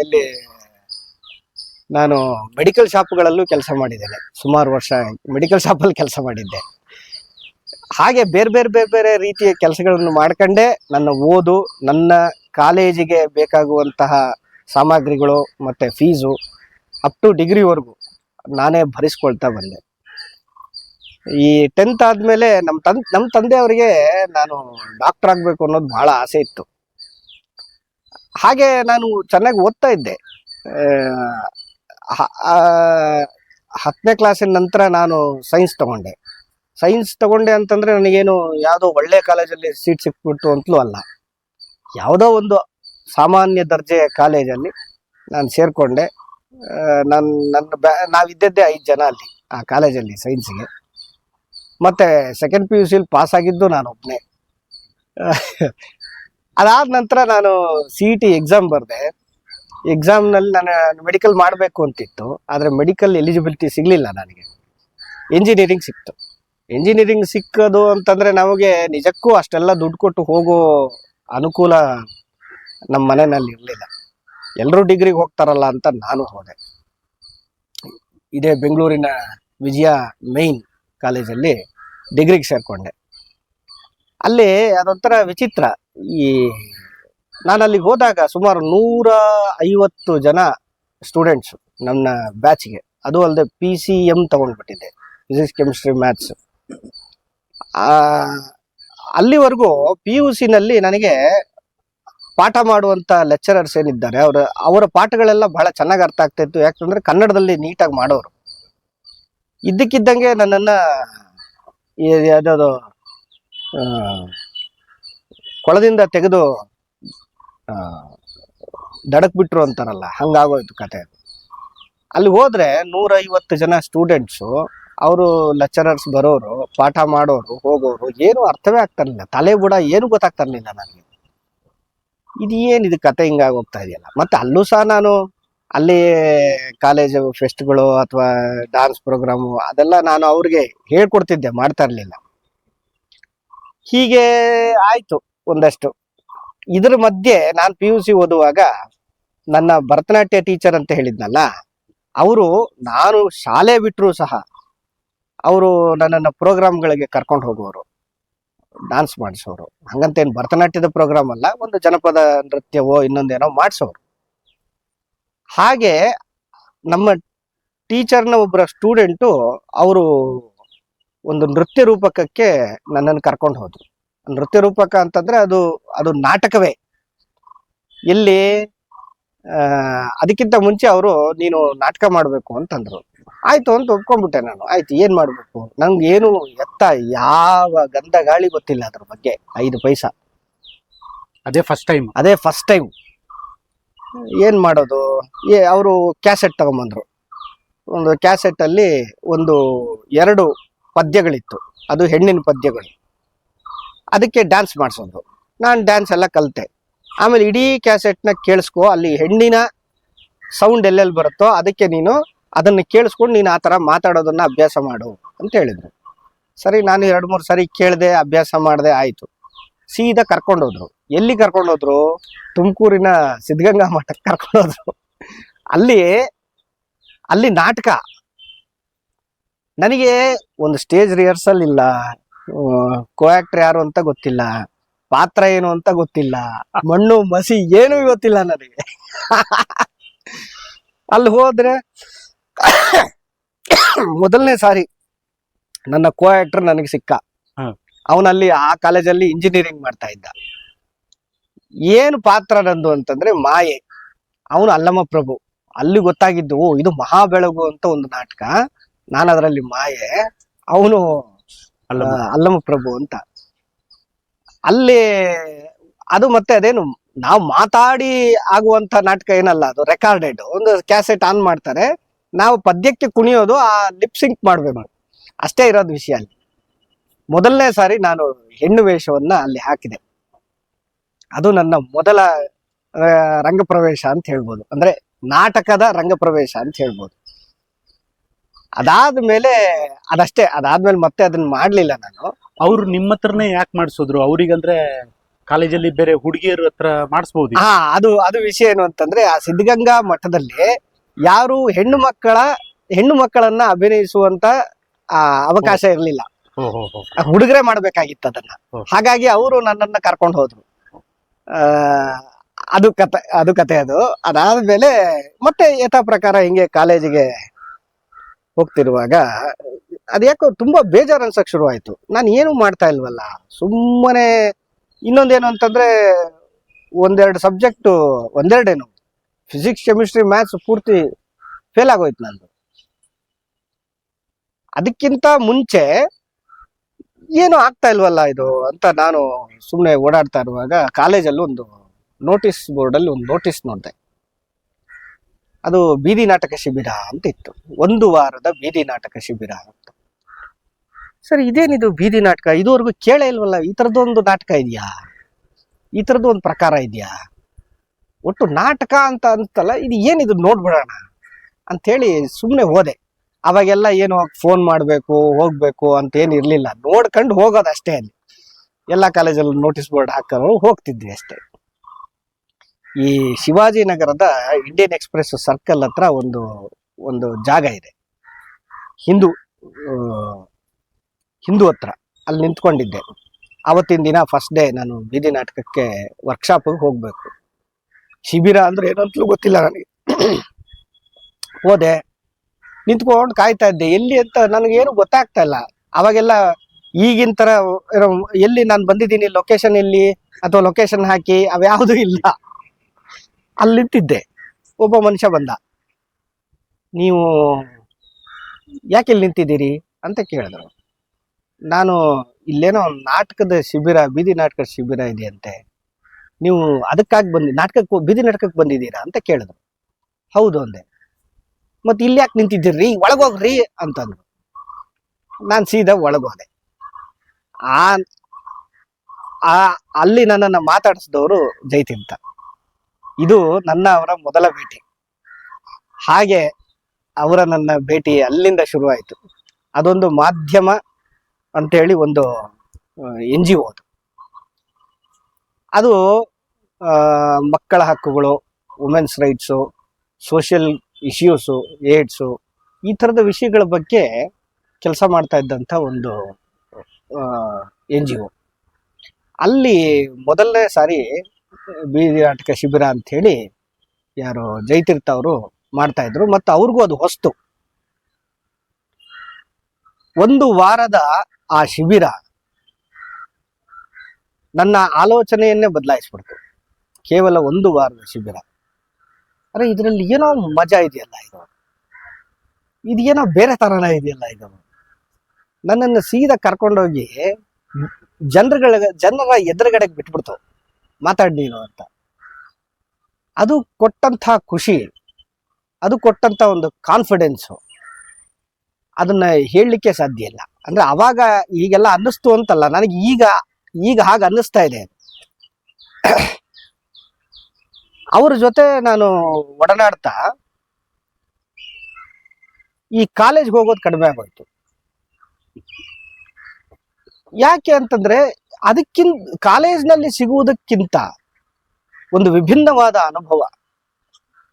ಇಲ್ಲಿ ನಾನು ಮೆಡಿಕಲ್ ಶಾಪ್ಗಳಲ್ಲೂ ಕೆಲಸ ಮಾಡಿದ್ದೇನೆ. ಸುಮಾರು ವರ್ಷ ಮೆಡಿಕಲ್ ಶಾಪಲ್ಲಿ ಕೆಲಸ ಮಾಡಿದ್ದೆ. ಹಾಗೆ ಬೇರೆ ಬೇರೆ ಬೇರೆ ಬೇರೆ ರೀತಿಯ ಕೆಲಸಗಳನ್ನು ಮಾಡ್ಕೊಂಡೆ ನನ್ನ ಓದು, ನನ್ನ ಕಾಲೇಜಿಗೆ ಬೇಕಾಗುವಂತಹ ಸಾಮಗ್ರಿಗಳು ಮತ್ತು ಫೀಸು ಅಪ್ ಟು ಡಿಗ್ರಿವರೆಗೂ ನಾನೇ ಭರಿಸ್ಕೊಳ್ತಾ ಬಂದೆ. ಈ ಟೆಂತ್ ಆದಮೇಲೆ ನಮ್ಮ ತನ್ ನಮ್ಮ ತಂದೆಯವರಿಗೆ ನಾನು ಡಾಕ್ಟರ್ ಆಗಬೇಕು ಅನ್ನೋದು ಭಾಳ ಆಸೆ ಇತ್ತು. ಹಾಗೆ ನಾನು ಚೆನ್ನಾಗಿ ಓದ್ತಾ ಇದ್ದೆ. ಹತ್ತನೇ ಕ್ಲಾಸಿನ ನಂತರ ನಾನು ಸೈನ್ಸ್ ತಗೊಂಡೆ. ಸೈನ್ಸ್ ತಗೊಂಡೆ ಅಂತಂದ್ರೆ ನನಗೇನು ಯಾವುದೋ ಒಳ್ಳೆ ಕಾಲೇಜಲ್ಲಿ ಸೀಟ್ ಸಿಕ್ಬಿಟ್ಟು ಅಂತಲೂ ಅಲ್ಲ. ಯಾವುದೋ ಒಂದು ಸಾಮಾನ್ಯ ದರ್ಜೆಯ ಕಾಲೇಜಲ್ಲಿ ನಾನು ಸೇರ್ಕೊಂಡೆ. ನನ್ನ ನನ್ನ ಬ್ಯಾ, ನಾವಿದ್ದದ್ದೇ ಐದು ಜನ ಅಲ್ಲಿ ಆ ಕಾಲೇಜಲ್ಲಿ ಸೈನ್ಸಿಗೆ ಮತ್ತು ಸೆಕೆಂಡ್ ಪಿ ಯು ಸಿಲಿ ಪಾಸ್ ಆಗಿದ್ದು ನಾನು ಒಬ್ಬನೇ ಅದಾದ ನಂತರ ನಾನು ಸಿ ಇ ಟಿ ಎಕ್ಸಾಮ್ ಬರೆದೆ. ಎಕ್ಸಾಮ್ನಲ್ಲಿ ನಾನು ಮೆಡಿಕಲ್ ಮಾಡಬೇಕು ಅಂತಿತ್ತು. ಆದರೆ ಮೆಡಿಕಲ್ ಎಲಿಜಿಬಿಲಿಟಿ ಸಿಗಲಿಲ್ಲ ನನಗೆ. ಇಂಜಿನಿಯರಿಂಗ್ ಸಿಕ್ತು. ಇಂಜಿನಿಯರಿಂಗ್ ಸಿಕ್ಕೋದು ಅಂತಂದರೆ ನಮಗೆ ನಿಜಕ್ಕೂ ಅಷ್ಟೆಲ್ಲ ದುಡ್ಡು ಕೊಟ್ಟು ಹೋಗೋ ಅನುಕೂಲ ನಮ್ಮ ಮನೆಯಲ್ಲಿ ಇರಲಿಲ್ಲ. ಎಲ್ಲರೂ ಡಿಗ್ರಿಗೆ ಹೋಗ್ತಾರಲ್ಲ ಅಂತ ನಾನು ಹೋದೆ. ಇದೇ ಬೆಂಗಳೂರಿನ ವಿಜಯ ಮೇನ್ ಕಾಲೇಜಲ್ಲಿ ಡಿಗ್ರಿಗೆ ಸೇರಿಕೊಂಡೆ. ಅಲ್ಲಿ ಅದೊಂಥರ ವಿಚಿತ್ರ. ಈ ನಾನು ಅಲ್ಲಿಗೆ ಹೋದಾಗ ಸುಮಾರು ನೂರ ಐವತ್ತು ಜನ ಸ್ಟೂಡೆಂಟ್ಸು ನನ್ನ ಬ್ಯಾಚ್ಗೆ ಅದು ಅಲ್ಲದೆ ಪಿ ಸಿ ಎಂ ತೊಗೊಂಡ್ಬಿಟ್ಟಿದ್ದೆ. ಫಿಸಿಕ್ಸ್ ಕೆಮಿಸ್ಟ್ರಿ ಮ್ಯಾಥ್ಸ್ ಅಲ್ಲಿವರೆಗೂ ಪಿ ಯು ಸಿನಲ್ಲಿ ನನಗೆ ಪಾಠ ಮಾಡುವಂತ ಲೆಕ್ಚರರ್ಸ್ ಏನಿದ್ದಾರೆ, ಅವರ ಅವರ ಪಾಠಗಳೆಲ್ಲ ಬಹಳ ಚೆನ್ನಾಗಿ ಅರ್ಥ ಆಗ್ತಾ ಇತ್ತು. ಯಾಕಂದ್ರೆ ಕನ್ನಡದಲ್ಲಿ ನೀಟಾಗಿ ಮಾಡೋರು. ಇದ್ದಕ್ಕಿದ್ದಂಗೆ ನನ್ನನ್ನ ಯಾವ್ದಾದ್ರು ಕೊಳದಿಂದ ತೆಗೆದು ದಡಕ್ ಬಿಟ್ರು ಅಂತಾರಲ್ಲ, ಹಂಗಾಗೋಯ್ತು ಕತೆ ಅಲ್ಲಿ ಹೋದ್ರೆ ನೂರೈವತ್ತು ಜನ ಸ್ಟೂಡೆಂಟ್ಸು ಅವರು ಲೆಕ್ಚರರ್ಸ್ ಬರೋರು, ಪಾಠ ಮಾಡೋರು, ಹೋಗೋರು, ಏನು ಅರ್ಥವೇ ಆಗ್ತಾ ಇರಲಿಲ್ಲ. ತಲೆ ಬುಡ ಏನು ಗೊತ್ತಾಗ್ತಾ ಇರಲಿಲ್ಲ ನನಗೆ. ಇದು ಏನು ಇದು ಕತೆ ಹಿಂಗಾಗಿ ಹೋಗ್ತಾ ಇದೆಯಲ್ಲ? ಮತ್ತೆ ಅಲ್ಲೂ ಸಹ ನಾನು ಅಲ್ಲಿ ಕಾಲೇಜ್ ಫೆಸ್ಟ್ಗಳು ಅಥವಾ ಡಾನ್ಸ್ ಪ್ರೋಗ್ರಾಮು ಅದೆಲ್ಲ ನಾನು ಅವ್ರಿಗೆ ಹೇಳ್ಕೊಡ್ತಿದ್ದೆ, ಮಾಡ್ತಾ ಇರಲಿಲ್ಲ. ಹೀಗೆ ಆಯಿತು ಒಂದಷ್ಟು. ಇದ್ರ ಮಧ್ಯೆ ನಾನು ಪಿ ಯು ಸಿ ಓದುವಾಗ ನನ್ನ ಭರತನಾಟ್ಯ ಟೀಚರ್ ಅಂತ ಹೇಳಿದ್ನಲ್ಲ, ಅವರು ನಾನು ಶಾಲೆ ಬಿಟ್ಟರು ಸಹ ಅವರು ನನ್ನನ್ನು ಪ್ರೋಗ್ರಾಮ್ಗಳಿಗೆ ಕರ್ಕೊಂಡು ಹೋಗುವರು ಡಾನ್ಸ್ ಮಾಡಿಸೋರು. ಹಂಗಂತೇನು ಭರತನಾಟ್ಯದ ಪ್ರೋಗ್ರಾಮ್ ಅಲ್ಲ, ಒಂದು ಜನಪದ ನೃತ್ಯವೋ ಇನ್ನೊಂದೇನೋ ಮಾಡಿಸೋರು. ಹಾಗೆ ನಮ್ಮ ಟೀಚರ್ನ ಒಬ್ಬರ ಸ್ಟೂಡೆಂಟು ಅವರು ಒಂದು ನೃತ್ಯ ರೂಪಕಕ್ಕೆ ನನ್ನನ್ನು ಕರ್ಕೊಂಡು ಹೋದ್ರು. ನೃತ್ಯ ರೂಪಕ ಅಂತಂದ್ರೆ ಅದು ಅದು ನಾಟಕವೇ. ಇಲ್ಲಿ ಅದಕ್ಕಿಂತ ಮುಂಚೆ ಅವರು, ನೀನು ನಾಟಕ ಮಾಡಬೇಕು ಅಂತಂದ್ರು. ಆಯ್ತು ಅಂತ ಒಪ್ಕೊಂಡ್ಬಿಟ್ಟೆ ನಾನು. ಆಯ್ತು ಏನ್ ಮಾಡ್ಬೇಕು? ನಂಗೆ ಏನು ಎತ್ತ ಯಾವ ಗಂಧ ಗಾಳಿ ಗೊತ್ತಿಲ್ಲ ಅದ್ರ ಬಗ್ಗೆ. ಐದು ಪೈಸಾ. ಅದೇ ಫಸ್ಟ್ ಟೈಮ್ ಅದೇ ಫಸ್ಟ್ ಟೈಮ್ ಏನ್ ಮಾಡೋದು? ಏ ಅವರು ಕ್ಯಾಸೆಟ್ ತಗೊಂಬಂದ್ರು. ಒಂದು ಕ್ಯಾಸೆಟ್ ಅಲ್ಲಿ ಒಂದು ಎರಡು ಪದ್ಯಗಳಿತ್ತು. ಅದು ಹೆಣ್ಣಿನ ಪದ್ಯಗಳು. ಅದಕ್ಕೆ ಡ್ಯಾನ್ಸ್ ಮಾಡಿಸೋದು. ನಾನು ಡ್ಯಾನ್ಸ್ ಎಲ್ಲ ಕಲಿತೆ. ಆಮೇಲೆ ಇಡೀ ಕ್ಯಾಸೆಟ್ನ ಕೇಳಿಸ್ಕೊ ಅಲ್ಲಿ ಹೆಣ್ಣಿನ ಸೌಂಡ್ ಎಲ್ಲೆಲ್ಲಿ ಬರುತ್ತೋ ಅದಕ್ಕೆ ನೀನು ಅದನ್ನ ಕೇಳಿಸ್ಕೊಂಡು ನೀನು ಆ ಥರ ಮಾತಾಡೋದನ್ನ ಅಭ್ಯಾಸ ಮಾಡು ಅಂತ ಹೇಳಿದ್ರು. ಸರಿ, ನಾನು ಎರಡು, ಮೂರು ಸರಿ ಕೇಳಿದೆ, ಅಭ್ಯಾಸ ಮಾಡಿದೆ, ಆಯಿತು. ಸೀದಾ ಕರ್ಕೊಂಡೋದ್ರು ಎಲ್ಲಿ ಕರ್ಕೊಂಡೋದ್ರು ತುಮಕೂರಿನ ಸಿದ್ಧಗಂಗಾ ಮಠಕ್ಕೆ ಕರ್ಕೊಂಡೋದ್ರು ಅಲ್ಲಿ ಅಲ್ಲಿ ನಾಟಕ. ನನಗೆ ಒಂದು ಸ್ಟೇಜ್ ರಿಹರ್ಸಲ್ ಇಲ್ಲ. ಕೋ ಆಕ್ಟರ್ ಯಾರು ಅಂತ ಗೊತ್ತಿಲ್ಲ. ಪಾತ್ರ ಏನು ಅಂತ ಗೊತ್ತಿಲ್ಲ. ಮಣ್ಣು, ಮಸಿ ಏನು ಗೊತ್ತಿಲ್ಲ ನನಗೆ. ಅಲ್ಲಿ ಹೋದ್ರೆ ಮೊದಲನೇ ಸಾರಿ ನನ್ನ ಕೋ ಆಕ್ಟರ್ ನನಗೆ ಸಿಕ್ಕ. ಅವನಲ್ಲಿ ಆ ಕಾಲೇಜಲ್ಲಿ ಇಂಜಿನಿಯರಿಂಗ್ ಮಾಡ್ತಾ ಇದ್ದ. ಏನು ಪಾತ್ರ ನಂದು ಅಂತಂದ್ರೆ ಮಾಯೆ. ಅವನು ಅಲ್ಲಮ್ಮ ಪ್ರಭು. ಅಲ್ಲಿ ಗೊತ್ತಾಗಿದ್ದು ಓ ಇದು ಮಹಾಬೆಳಗು ಅಂತ ಒಂದು ನಾಟಕ. ನಾನು ಅದರಲ್ಲಿ ಮಾಯೆ. ಅವನು ಅಲ್ಲ ಅಲ್ಲಮ್ಮ ಪ್ರಭು ಅಂತ. ಅಲ್ಲಿ ಅದು ಮತ್ತೆ ಅದೇನು ನಾವು ಮಾತಾಡಿ ಆಗುವಂತ ನಾಟಕ ಏನಲ್ಲ ಅದು ರೆಕಾರ್ಡೆಡ್ ಒಂದು ಕ್ಯಾಸೆಟ್ ಆನ್ ಮಾಡ್ತಾರೆ. ನಾವು ಪದ್ಯಕ್ಕೆ ಕುಣಿಯೋದು ಆ ಲಿಪ್ ಸಿಂಕ್ ಮಾಡ್ಬೇಕು ಅಷ್ಟೇ ಇರೋದು ವಿಷಯ ಅಲ್ಲಿ. ಮೊದಲನೇ ಸಾರಿ ನಾನು ಹೆಣ್ಣು ವೇಷವನ್ನ ಅಲ್ಲಿ ಹಾಕಿದೆ. ಅದು ನನ್ನ ಮೊದಲ ರಂಗ ರಂಗಪ್ರವೇಶ ಅಂತ ಹೇಳ್ಬೋದು. ಅಂದ್ರೆ ನಾಟಕದ ರಂಗಪ್ರವೇಶ ಅಂತ ಹೇಳ್ಬೋದು. ಅದಾದ್ಮೇಲೆ ಅದಷ್ಟೇ. ಅದಾದ್ಮೇಲೆ ಮತ್ತೆ ಅದನ್ನ ಮಾಡ್ಲಿಲ್ಲ ನಾನು. ಅವ್ರು ನಿಮ್ಮ ಹತ್ರನೇ ಯಾಕೆ ಮಾಡಿಸಿದ್ರು? ಅವ್ರಿಗಂದ್ರೆ ಕಾಲೇಜಲ್ಲಿ ಬೇರೆ ಹುಡುಗಿಯರ ಹತ್ರ ಮಾಡಿಸ್ಬೋದು ಹಾ ಅದು ಅದು ವಿಷಯ ಏನು ಅಂತಂದ್ರೆ ಆ ಸಿದ್ಧಗಂಗಾ ಮಠದಲ್ಲಿ ಯಾರು ಹೆಣ್ಣು ಮಕ್ಕಳ ಹೆಣ್ಣು ಮಕ್ಕಳನ್ನ ಅಭಿನಯಿಸುವಂತ ಆ ಅವಕಾಶ ಇರಲಿಲ್ಲ. ಹುಡುಗರೆ ಮಾಡ್ಬೇಕಾಗಿತ್ತು ಅದನ್ನ. ಹಾಗಾಗಿ ಅವರು ನನ್ನನ್ನ ಕರ್ಕೊಂಡು ಹೋದ್ರು. ಆ ಅದು ಕತೆ ಅದು ಕತೆ ಅದು. ಅದಾದ್ಮೇಲೆ ಮತ್ತೆ ಯಥಾ ಪ್ರಕಾರ ಹಿಂಗೆ ಕಾಲೇಜಿಗೆ ಹೋಗ್ತಿರುವಾಗ ಅದ್ಯಾಕೋ ತುಂಬಾ ಬೇಜಾರು ಅನ್ಸಕ್ ಶುರು ಆಯ್ತು ನಾನು ಏನು ಮಾಡ್ತಾ ಇಲ್ವಲ್ಲ. ಸುಮ್ಮನೆ ಇನ್ನೊಂದೇನು ಅಂತಂದ್ರೆ ಒಂದೆರಡು ಸಬ್ಜೆಕ್ಟು ಒಂದೆರಡೇನು. ಫಿಸಿಕ್ಸ್ ಕೆಮಿಸ್ಟ್ರಿ ಮ್ಯಾಥ್ಸ್ ಪೂರ್ತಿ ಫೇಲ್ ಆಗೋಯ್ತು ನಂದು ಅದಕ್ಕಿಂತ ಮುಂಚೆ ಏನು ಆಗ್ತಾ ಇಲ್ವಲ್ಲ ಇದು ಅಂತ ನಾನು ಸುಮ್ಮನೆ ಓಡಾಡ್ತಾ ಇರುವಾಗ ಕಾಲೇಜಲ್ಲಿ ಒಂದು ನೋಟಿಸ್ ಬೋರ್ಡಲ್ಲಿ ಒಂದು ನೋಟಿಸ್ ನೋಡಿದೆ. ಅದು ಬೀದಿ ನಾಟಕ ಶಿಬಿರ ಅಂತ ಇತ್ತು. ಒಂದು ವಾರದ ಬೀದಿ ನಾಟಕ ಶಿಬಿರ ಅಂತ. ಸರಿ, ಇದೇನಿದು ಬೀದಿ ನಾಟಕ? ಇದುವರೆಗೂ ಕೇಳೇ ಇಲ್ವಲ್ಲ? ಈ ಥರದ್ದೊಂದು ನಾಟಕ ಇದೆಯಾ? ಈ ಥರದ್ದು ಒಂದು ಪ್ರಕಾರ ಇದೆಯಾ? ಒಟ್ಟು ನಾಟಕ ಅಂತ ಅಂತಲ್ಲ, ಇದು ಏನಿದು ನೋಡ್ಬಿಡೋಣ ಅಂಥೇಳಿ ಸುಮ್ಮನೆ ಹೋದೆ. ಅವಾಗೆಲ್ಲ ಏನು ಫೋನ್ ಮಾಡಬೇಕು, ಹೋಗಬೇಕು ಅಂತ ಏನು ಇರಲಿಲ್ಲ. ನೋಡ್ಕೊಂಡು ಹೋಗೋದು ಅಷ್ಟೇ ಅಲ್ಲಿ. ಎಲ್ಲ ಕಾಲೇಜಲ್ಲಿ ನೋಟಿಸ್ ಬೋರ್ಡ್ ಹಾಕೋರು, ಹೋಗ್ತಿದ್ವಿ ಅಷ್ಟೇ. ಈ ಶಿವಾಜಿನಗರದ ಇಂಡಿಯನ್ ಎಕ್ಸ್ಪ್ರೆಸ್ ಸರ್ಕಲ್ ಹತ್ರ ಒಂದು ಒಂದು ಜಾಗ ಇದೆ. ಹಿಂದೂ ಹಿಂದೂ ಹತ್ರ ಅಲ್ಲಿ ನಿಂತ್ಕೊಂಡಿದ್ದೆ. ಅವತ್ತಿನ ದಿನ ಫಸ್ಟ್ ಡೇ ನಾನು ಬೀದಿ ನಾಟಕಕ್ಕೆ ವರ್ಕ್ಶಾಪಿಗೆ ಹೋಗ್ಬೇಕು. ಶಿಬಿರ ಅಂದ್ರೆ ಏನಂತಲೂ ಗೊತ್ತಿಲ್ಲ ನನಗೆ. ಹೋದೆ, ನಿಂತ್ಕೊಂಡು ಕಾಯ್ತಾ ಇದ್ದೆ. ಎಲ್ಲಿ ಅಂತ ನನಗೇನು ಗೊತ್ತಾಗ್ತಾ ಇಲ್ಲ. ಅವಾಗೆಲ್ಲ ಈಗಿನ ತರ ಎಲ್ಲಿ ನಾನು ಬಂದಿದ್ದೀನಿ ಲೊಕೇಶನ್ ಎಲ್ಲಿ, ಅಥವಾ ಲೊಕೇಶನ್ ಹಾಕಿ ಅವ್ಯಾವುದೂ ಇಲ್ಲ. ಅಲ್ಲಿ ನಿಂತಿದ್ದೆ. ಒಬ್ಬ ಮನುಷ್ಯ ಬಂದ. ನೀವು ಯಾಕೆ ಇಲ್ಲಿ ನಿಂತಿದ್ದೀರಿ ಅಂತ ಕೇಳಿದ್ರು. ನಾನು ಇಲ್ಲೇನೋ ನಾಟಕದ ಶಿಬಿರ, ಬೀದಿ ನಾಟಕದ ಶಿಬಿರ ಇದೆಯಂತೆ. ನೀವು ಅದಕ್ಕಾಗಿ ಬಂದಿ, ನಾಟಕಕ್ಕೆ, ಬೀದಿ ನಾಟಕಕ್ಕೆ ಬಂದಿದ್ದೀರಾ ಅಂತ ಕೇಳಿದ್ರು. ಹೌದು ಅಂದೆ. ಮತ್ತೆ ಇಲ್ಲಿ ಯಾಕೆ ನಿಂತಿದ್ದೀರಿ? ಒಳಗೋಗ್ರಿ ಅಂತಂದ್ರು. ನಾನು ಸೀದಾ ಒಳಗೋದೆ. ಆ ಆ, ಅಲ್ಲಿ ನನ್ನನ್ನು ಮಾತಾಡಿಸಿದವರು ಜೈತಿಂತ. ಇದು ನನ್ನ ಅವರ ಮೊದಲ ಭೇಟಿ. ಹಾಗೆ ಅವರ ನನ್ನ ಭೇಟಿ ಅಲ್ಲಿಂದ ಶುರುವಾಯಿತು. ಅದೊಂದು ಮಾಧ್ಯಮ ಅಂತೇಳಿ ಒಂದು ಎನ್ ಜಿ ಓದು. ಅದು ಮಕ್ಕಳ ಹಕ್ಕುಗಳು women's rights social issues AIDS ಈ ಥರದ ವಿಷಯಗಳ ಬಗ್ಗೆ ಕೆಲಸ ಮಾಡ್ತಾ ಇದ್ದಂಥ ಒಂದು ಎನ್ ಜಿ ಒ ಅಲ್ಲಿ ಮೊದಲನೇ ಸಾರಿ ಬೀದಿ ನಾಟಕ ಶಿಬಿರ ಅಂಥೇಳಿ ಯಾರು ಜೈತೀರ್ಥ ಅವರು ಮಾಡ್ತಾಯಿದ್ರು ಮತ್ತು ಅವ್ರಿಗೂ ಅದು ಹೊಸ್ತು. ಒಂದು ವಾರದ ಆ ಶಿಬಿರ ನನ್ನ ಆಲೋಚನೆಯನ್ನೇ ಬದಲಾಯಿಸ್ಬಿಡ್ತು. ಕೇವಲ ಒಂದು ವಾರದ ಶಿಬಿರ. ಅರೆ, ಇದರಲ್ಲಿ ಏನೋ ಮಜಾ ಇದೆಯಲ್ಲ ಇದು. ಇದೇನೋ ಬೇರೆ ಥರನೇ ಇದೆಯಲ್ಲ ಇದು. ನನ್ನನ್ನು ಸೀದಾ ಕರ್ಕೊಂಡೋಗಿ ಜನರುಗಳ, ಜನರ ಎದುರುಗಡೆಗೆ ಬಿಟ್ಬಿಡ್ತು. ಮಾತಾಡ್ ನೀನು ಅಂತ. ಅದು ಕೊಟ್ಟಂಥ ಖುಷಿ. ಅದು ಕೊಟ್ಟಂತ ಒಂದು ಕಾನ್ಫಿಡೆನ್ಸು ಅದನ್ನ ಹೇಳಲಿಕ್ಕೆ ಸಾಧ್ಯ ಇಲ್ಲ. ಅಂದ್ರೆ ಅವಾಗ ಈಗೆಲ್ಲ ಅನ್ನಿಸ್ತು ಅಂತಲ್ಲ. ನನಗೆ ಈಗ ಈಗ ಹಾಗೆ ಅನ್ನಿಸ್ತಾ ಇದೆ. ಅವ್ರ ಜೊತೆ ನಾನು ಒಡನಾಡ್ತಾ ಈ ಕಾಲೇಜ್ಗೆ ಹೋಗೋದು ಕಡಿಮೆ ಆಗೋಯ್ತು. ಯಾಕೆ ಅಂತಂದ್ರೆ ಅದಕ್ಕಿಂತ ಕಾಲೇಜ್ನಲ್ಲಿ ಸಿಗುವುದಕ್ಕಿಂತ ಒಂದು ವಿಭಿನ್ನವಾದ ಅನುಭವ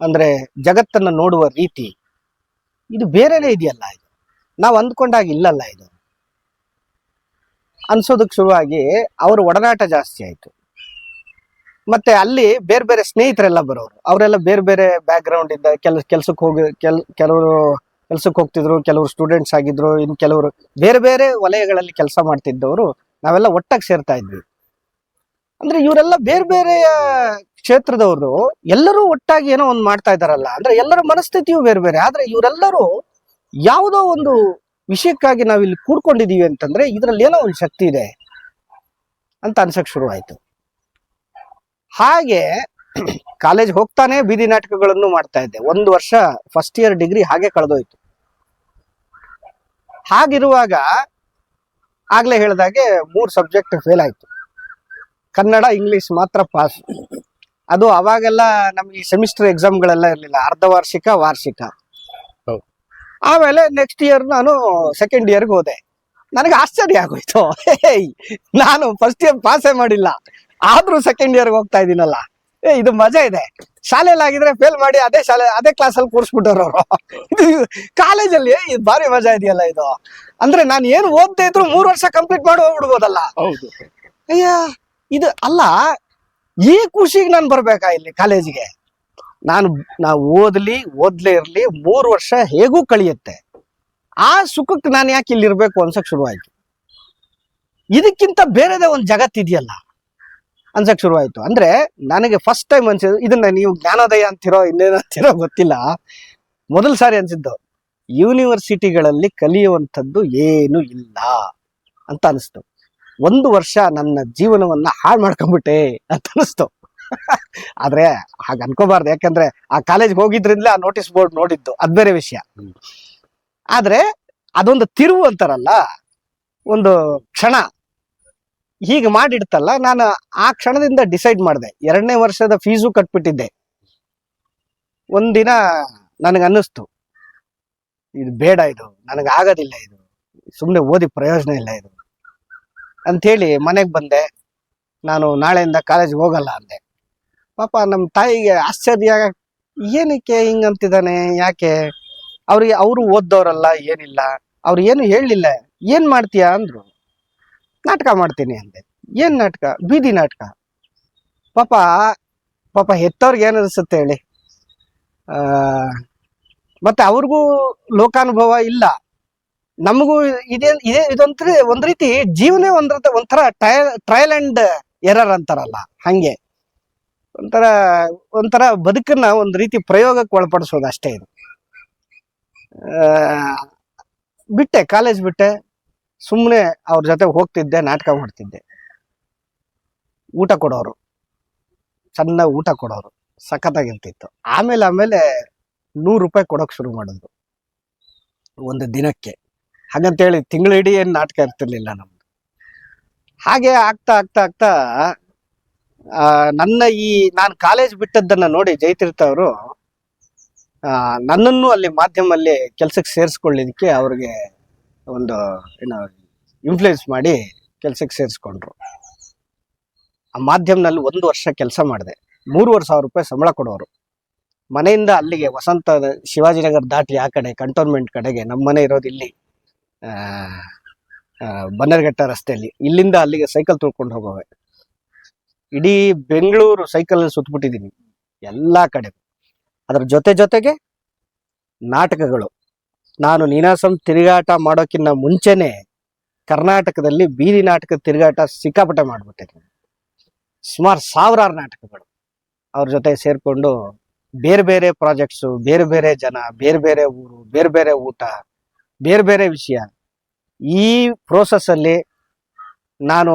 ಅಂದ್ರೆ ಜಗತ್ತನ್ನು ನೋಡುವ ರೀತಿ ಇದು ಬೇರೆನೇ ಇದೆಯಲ್ಲ ಇದು. ನಾವು ಅಂದ್ಕೊಂಡಾಗ ಇಲ್ಲಲ್ಲ ಇದು. ಅನ್ಸೋದಕ್ಕೆ ಶುರುವಾಗಿ ಅವ್ರ ಒಡನಾಟ ಜಾಸ್ತಿ ಆಯ್ತು. ಮತ್ತೆ ಅಲ್ಲಿ ಬೇರೆ ಬೇರೆ ಸ್ನೇಹಿತರೆಲ್ಲ ಬರೋರು. ಅವರೆಲ್ಲ ಬೇರೆ ಬೇರೆ ಬ್ಯಾಕ್ ಗ್ರೌಂಡ್ ಇಂದ ಕೆಲ, ಕೆಲ್ಸಕ್ಕೆ ಹೋಗಿ, ಕೆಲ್, ಕೆಲವರು ಕೆಲ್ಸಕ್ಕೆ ಹೋಗ್ತಿದ್ರು, ಕೆಲವರು ಸ್ಟೂಡೆಂಟ್ಸ್ ಆಗಿದ್ರು ಇನ್ ಕೆಲವರು ಬೇರೆ ಬೇರೆ ವಲಯಗಳಲ್ಲಿ ಕೆಲಸ ಮಾಡ್ತಿದ್ದವರು, ನಾವೆಲ್ಲ ಒಟ್ಟಾಗಿ ಸೇರ್ತಾ ಇದ್ವಿ. ಅಂದ್ರೆ ಇವರೆಲ್ಲ ಬೇರೆ ಬೇರೆ ಕ್ಷೇತ್ರದವರು, ಎಲ್ಲರೂ ಒಟ್ಟಾಗಿ ಏನೋ ಒಂದು ಮಾಡ್ತಾ ಇದಾರಲ್ಲ ಅಂದ್ರೆ ಎಲ್ಲರ ಮನಸ್ಥಿತಿಯು ಬೇರೆ ಬೇರೆ. ಆದ್ರೆ ಇವರೆಲ್ಲರೂ ಯಾವುದೋ ಒಂದು ವಿಷಯಕ್ಕಾಗಿ ನಾವಿಲ್ಲಿ ಕೂಡ್ಕೊಂಡಿದೀವಿ ಅಂತಂದ್ರೆ ಇದ್ರಲ್ಲಿ ಏನೋ ಒಂದು ಶಕ್ತಿ ಇದೆ ಅಂತ ಅನ್ಸಕ್ ಶುರು ಆಯ್ತು ಹಾಗೆ ಕಾಲೇಜ್ ಹೋಗ್ತಾನೆ ಬೀದಿ ನಾಟಕಗಳನ್ನು ಮಾಡ್ತಾ ಇದ್ದೆ. ಒಂದು ವರ್ಷ ಫಸ್ಟ್ ಇಯರ್ ಡಿಗ್ರಿ ಹಾಗೆ ಕಳೆದೋಯ್ತು. ಹಾಗಿರುವಾಗ ಆಗ್ಲೇ ಹೇಳ್ದಾಗೆ ಮೂರು ಸಬ್ಜೆಕ್ಟ್ ಫೇಲ್ ಆಯ್ತು. ಕನ್ನಡ ಇಂಗ್ಲಿಷ್ ಮಾತ್ರ ಪಾಸ್ ಅದು ಅವಾಗೆಲ್ಲ ನಮ್ಗೆ ಸೆಮಿಸ್ಟರ್ ಎಕ್ಸಾಮ್ಗಳೆಲ್ಲ ಇರಲಿಲ್ಲ. ಅರ್ಧ ವಾರ್ಷಿಕ ವಾರ್ಷಿಕ. ಆಮೇಲೆ ನೆಕ್ಸ್ಟ್ ಇಯರ್ ನಾನು ಸೆಕೆಂಡ್ ಇಯರ್ಗೆ ಹೋದೆ. ನನಗೆ ಆಶ್ಚರ್ಯ ಆಗೋಯ್ತು. ನಾನು ಫಸ್ಟ್ ಇಯರ್ ಪಾಸೇ ಮಾಡಿಲ್ಲ. ಆದ್ರೂ ಸೆಕೆಂಡ್ ಇಯರ್ಗೆ ಹೋಗ್ತಾ ಇದೀನಲ್ಲ. ಏ ಇದು ಮಜಾ ಇದೆ. ಶಾಲೆಯಲ್ಲಿ ಆಗಿದ್ರೆ ಫೇಲ್ ಮಾಡಿ ಅದೇ ಶಾಲೆ ಅದೇ ಕ್ಲಾಸಲ್ಲಿ ಕೂರಿಸ್ಬಿಟ್ಟವ್ರು ಅವರು. ಇದು ಕಾಲೇಜಲ್ಲಿ ಇದು ಭಾರಿ ಮಜಾ ಇದೆಯಲ್ಲ ಇದು. ಅಂದ್ರೆ ನಾನು ಏನು ಓದ್ತಾ ಇದ್ರು ಮೂರು ವರ್ಷ ಕಂಪ್ಲೀಟ್ ಮಾಡಿ ಹೋಗ್ಬಿಡ್ಬೋದಲ್ಲ. ಹೌದು. ಅಯ್ಯ ಇದು ಅಲ್ಲ ಈ ಖುಷಿಗೆ ನಾನು ಬರ್ಬೇಕಾ ಇಲ್ಲಿ ಕಾಲೇಜಿಗೆ ನಾನು ನಾವು ಓದ್ಲಿ ಓದ್ಲೇ ಇರ್ಲಿ ಮೂರು ವರ್ಷ ಹೇಗೂ ಕಳಿಯುತ್ತೆ. ಆ ಸುಖಕ್ಕೆ ನಾನು ಯಾಕೆ ಇಲ್ಲಿ ಇರ್ಬೇಕು ಅನ್ಸಕ್ ಶುರುವಾಯ್ತು. ಇದಕ್ಕಿಂತ ಬೇರೆದೇ ಒಂದು ಜಗತ್ತಿದೆಯಲ್ಲ ಅನ್ಸಕ್ ಶುರುವಾಯಿತು. ಅಂದ್ರೆ ನನಗೆ ಫಸ್ಟ್ ಟೈಮ್ ಅನ್ಸಿದ್ದು ಇದನ್ನ ನೀವು ಜ್ಞಾನೋದಯ ಅಂತಿರೋ ಇನ್ನೇನಂತಿರೋ ಗೊತ್ತಿಲ್ಲ. ಮೊದಲ ಸಾರಿ ಅನ್ಸಿದ್ದು ಯೂನಿವರ್ಸಿಟಿಗಳಲ್ಲಿ ಕಲಿಯುವಂಥದ್ದು ಏನು ಇಲ್ಲ ಅಂತ ಅನಿಸ್ತು ಒಂದು ವರ್ಷ ನನ್ನ ಜೀವನವನ್ನ ಹಾಳು ಮಾಡ್ಕೊಂಬಿಟ್ಟೆ ಅಂತ ಅನಿಸ್ತು ಆದ್ರೆ ಹಾಗೆ ಅನ್ಕೋಬಾರ್ದು. ಯಾಕಂದ್ರೆ ಆ ಕಾಲೇಜ್ಗೆ ಹೋಗಿದ್ರಿಂದಲೇ ಆ ನೋಟಿಸ್ ಬೋರ್ಡ್ ನೋಡಿದ್ದು. ಅದ್ ಬೇರೆ ವಿಷಯ. ಆದ್ರೆ ಅದೊಂದು ತಿರುವು ಅಂತಾರಲ್ಲ ಒಂದು ಕ್ಷಣ. ಹೀಗೆ ಮಾಡಿಡ್ತಲ್ಲ, ನಾನು ಆ ಕ್ಷಣದಿಂದ ಡಿಸೈಡ್ ಮಾಡಿದೆ. ಎರಡನೇ ವರ್ಷದ ಫೀಸು ಕಟ್ಬಿಟ್ಟಿದ್ದೆ. ಒಂದಿನ ನನಗೆ ಅನ್ನಿಸ್ತು, ಇದು ಬೇಡ ಇದು, ನನಗೆ ಆಗೋದಿಲ್ಲ ಇದು ಸುಮ್ಮನೆ ಓದಿ ಪ್ರಯೋಜನ ಇಲ್ಲ ಇದು ಅಂಥೇಳಿ ಮನೆಗೆ ಬಂದೆ. ನಾನು ನಾಳೆಯಿಂದ ಕಾಲೇಜ್ಗೆ ಹೋಗಲ್ಲ ಅಂದೆ. ಪಾಪ ನಮ್ಮ ತಾಯಿಗೆ ಆಶ್ಚರ್ಯ ಏನಕ್ಕೆ ಹಿಂಗಂತಿದ್ದಾನೆ ಯಾಕೆ? ಅವ್ರಿಗೆ, ಅವರು ಓದ್ದವ್ರಲ್ಲ, ಏನಿಲ್ಲ. ಅವ್ರು ಏನು ಹೇಳಲಿಲ್ಲ, ಏನು ಮಾಡ್ತೀಯಾ? ಅಂದ್ರು. ನಾಟಕ ಮಾಡ್ತೀನಿ ಅಂದೆ. ಏನು ನಾಟಕ? ಬೀದಿ ನಾಟಕ. ಪಾಪ ಪಾಪ ಹೆತ್ತವ್ರಿಗೆ ಏನು ಅನ್ಸುತ್ತೆ ಹೇಳಿ? ಮತ್ತು ಅವ್ರಿಗೂ ಲೋಕಾನುಭವ ಇಲ್ಲ. ನಮಗೂ ಇದೇ ಇದೇ ಇದೊಂಥರ ಒಂದು ರೀತಿ ಜೀವನೇ ಒಂದ್ರ ಒಂಥರ ಟ್ರಯಲ್ ಟ್ರಯಲ್ ಅಂಡ್ ಎರರ್ ಅಂತಾರಲ್ಲ, ಹಾಗೆ. ಒಂಥರ ಒಂಥರ ಬದುಕನ್ನ ಒಂದು ರೀತಿ ಪ್ರಯೋಗಕ್ಕೆ ಒಳಪಡಿಸೋದು ಅಷ್ಟೇ ಇದು. ಬಿಟ್ಟೆ, ಕಾಲೇಜ್ ಬಿಟ್ಟೆ. ಸುಮ್ಮನೆ ಅವ್ರ ಜೊತೆ ಹೋಗ್ತಿದ್ದೆ, ನಾಟಕ ಮಾಡ್ತಿದ್ದೆ. ಊಟ ಕೊಡೋರು. ಸಣ್ಣ ಊಟ ಕೊಡೋರು. ಸಖತ್ತಾಗಿರ್ತಿತ್ತು. ಆಮೇಲೆ ಆಮೇಲೆ ನೂರು ರೂಪಾಯಿ ಕೊಡೋಕೆ ಶುರು ಮಾಡಿದ್ರು. ಒಂದು ದಿನಕ್ಕೆ. ಹಾಗಂತೇಳಿ ತಿಂಗಳಿಡೀ ಏನು ನಾಟಕ ಇರ್ತಿರ್ಲಿಲ್ಲ ನಮ್ದು. ಹಾಗೆ ಆಗ್ತಾ ಆಗ್ತಾ ಆಗ್ತಾ ನನ್ನ ಈ, ನಾನು ಕಾಲೇಜ್ ಬಿಟ್ಟದ್ದನ್ನು ನೋಡಿ ಜಯತೀರ್ಥ ಅವರು ನನ್ನನ್ನು ಅಲ್ಲಿ ಮಾಧ್ಯಮಲ್ಲಿ ಕೆಲಸಕ್ಕೆ ಸೇರಿಸ್ಕೊಳ್ಳಿದಕ್ಕೆ ಅವ್ರಿಗೆ ಒಂದು, ಏನು ಇನ್ಫ್ಲೂಯೆನ್ಸ್ ಮಾಡಿ ಕೆಲಸಕ್ಕೆ ಸೇರಿಸ್ಕೊಂಡ್ರು. ಆ ಮಾಧ್ಯಮದಲ್ಲಿ ಒಂದು ವರ್ಷ ಕೆಲಸ ಮಾಡಿದೆ. ಮೂರುವರೆ ಸಾವಿರ ರೂಪಾಯಿ ಸಂಬಳ ಕೊಡೋರು. ಮನೆಯಿಂದ ಅಲ್ಲಿಗೆ ವಸಂತ ಶಿವಾಜಿನಗರ ದಾಟಿ ಆ ಕಡೆ ಕಂಟೋನ್ಮೆಂಟ್ ಕಡೆಗೆ, ನಮ್ಮ ಮನೆ ಇರೋದು ಇಲ್ಲಿ ಬನ್ನರ್ಘಟ್ಟ ರಸ್ತೆಯಲ್ಲಿ. ಇಲ್ಲಿಂದ ಅಲ್ಲಿಗೆ ಸೈಕಲ್ ತುಳ್ಕೊಂಡು ಹೋಗೋವೆ. ಇಡೀ ಬೆಂಗಳೂರು ಸೈಕಲ್ ಸುತ್ತಬಿಟ್ಟಿದ್ದೀನಿ ಎಲ್ಲ ಕಡೆ ಅದರ ಜೊತೆ ಜೊತೆಗೆ ನಾಟಕಗಳು. ನಾನು ನೀನಾಸಂ ತಿರುಗಾಟ ಮಾಡೋಕ್ಕಿಂತ ಮುಂಚೆನೆ ಕರ್ನಾಟಕದಲ್ಲಿ ಬೀದಿ ನಾಟಕ ತಿರುಗಾಟ ಸಿಕ್ಕಾಪಟ್ಟೆ ಮಾಡಿಬಿಟ್ಟಿದ್ದೀನಿ ಸುಮಾರು ಸಾವಿರಾರು ನಾಟಕಗಳು. ಅವ್ರ ಜೊತೆ ಸೇರಿಕೊಂಡು ಬೇರೆ ಬೇರೆ ಪ್ರಾಜೆಕ್ಟ್ಸು, ಬೇರೆ ಬೇರೆ ಜನ, ಬೇರೆ ಬೇರೆ ಊರು, ಬೇರೆ ಬೇರೆ ಊಟ, ಬೇರೆ ಬೇರೆ ವಿಷಯ. ಈ ಪ್ರೋಸೆಸ್ಸಲ್ಲಿ ನಾನು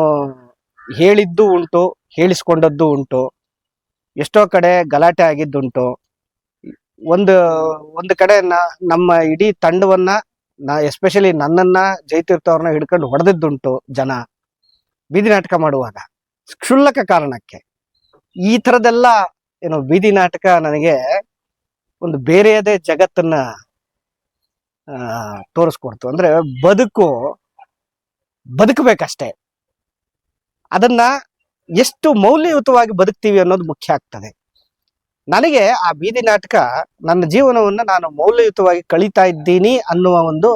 ಹೇಳಿದ್ದು ಉಂಟು, ಹೇಳಿಸ್ಕೊಂಡದ್ದು ಉಂಟು, ಎಷ್ಟೋ ಕಡೆ ಗಲಾಟೆ ಆಗಿದ್ದುಂಟು. ಒಂದು ಒಂದು ಕಡೆ ನಮ್ಮ ಇಡೀ ತಂಡವನ್ನ, ನಾ ಎಸ್ಪೆಷಲಿ ನನ್ನನ್ನ ಜೈತೀರ್ಥ ಅವ್ರನ್ನ ಹಿಡ್ಕೊಂಡು ಹೊಡೆದಿದ್ದುಂಟು ಜನ ಬೀದಿ ನಾಟಕ ಮಾಡುವಾಗ. ಕ್ಷುಲ್ಲಕ ಕಾರಣಕ್ಕೆ. ಈ ಥರದೆಲ್ಲ ಏನು ಬೀದಿ ನಾಟಕ ನನಗೆ ಒಂದು ಬೇರೆಯದೇ ಜಗತ್ತನ್ನ ತೋರಿಸ್ಕೊಡ್ತು. ಅಂದ್ರೆ ಬದುಕು, ಬದುಕಬೇಕಷ್ಟೇ. ಅದನ್ನ ಎಷ್ಟು ಮೌಲ್ಯಯುತವಾಗಿ ಬದುಕ್ತೀವಿ ಅನ್ನೋದು ಮುಖ್ಯ ಆಗ್ತದೆ. ನನಗೆ ಆ ಬೀದಿ ನಾಟಕ ನನ್ನ ಜೀವನವನ್ನ ನಾನು ಮೌಲ್ಯಯುತವಾಗಿ ಕಳೀತಾ ಇದ್ದೀನಿ ಅನ್ನುವ ಒಂದು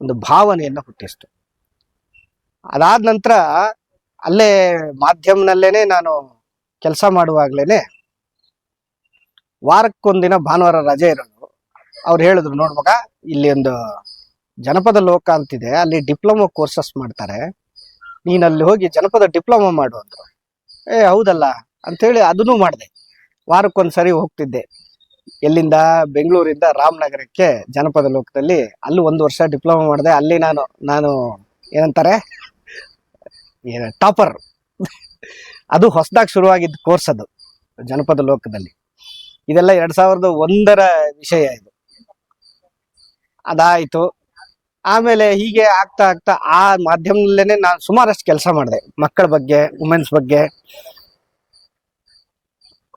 ಒಂದು ಭಾವನೆಯನ್ನ ಹುಟ್ಟಿಸ್ತು. ಅದಾದ ನಂತರ ಅಲ್ಲೇ ಮಾಧ್ಯಮನಲ್ಲೇನೆ ನಾನು ಕೆಲಸ ಮಾಡುವಾಗ್ಲೇನೆ ವಾರಕ್ಕೊಂದಿನ ಭಾನುವಾರ ರಜೆ ಇರೋದು. ಅವ್ರು ಹೇಳಿದ್ರು ನೋಡ್ವಾಗ ಇಲ್ಲಿ ಒಂದು ಜನಪದ ಲೋಕ ಅಂತಿದೆ, ಅಲ್ಲಿ ಡಿಪ್ಲೊಮಾ ಕೋರ್ಸಸ್ ಮಾಡ್ತಾರೆ. ನೀನಲ್ಲಿ ಹೋಗಿ ಜನಪದ ಡಿಪ್ಲೊಮಾ ಮಾಡು ಅಂದ್ರು. ಏ, ಹೌದಲ್ಲ. ಅಂತೇಳಿ ಅದನ್ನು ಮಾಡಿದೆ. ವಾರಕ್ಕೊಂದ್ಸರಿ ಹೋಗ್ತಿದ್ದೆ. ಎಲ್ಲಿಂದ? ಬೆಂಗಳೂರಿಂದ ರಾಮನಗರಕ್ಕೆ ಜನಪದ ಲೋಕದಲ್ಲಿ. ಅಲ್ಲಿ ಒಂದು ವರ್ಷ ಡಿಪ್ಲೊಮಾ ಮಾಡಿದೆ. ಅಲ್ಲಿ ನಾನು ನಾನು ಏನಂತಾರೆ? ಟಾಪರ್. ಅದು ಹೊಸದಾಗಿ ಶುರುವಾಗಿದ್ದ ಕೋರ್ಸ್ ಅದು, ಜನಪದ ಲೋಕದಲ್ಲಿ. ಇದೆಲ್ಲ ಎರಡು ಸಾವಿರದ ಒಂದರ ವಿಷಯ ಇದು. ಅದಾಯಿತು. ಆಮೇಲೆ ಹೀಗೆ ಆಗ್ತಾ ಆಗ್ತಾ ಆ ಮಾಧ್ಯಮದಲ್ಲೇ ನಾನು ಸುಮಾರಷ್ಟು ಕೆಲಸ ಮಾಡಿದೆ. ಮಕ್ಕಳ ಬಗ್ಗೆ ವುಮೆನ್ಸ್ ಬಗ್ಗೆ.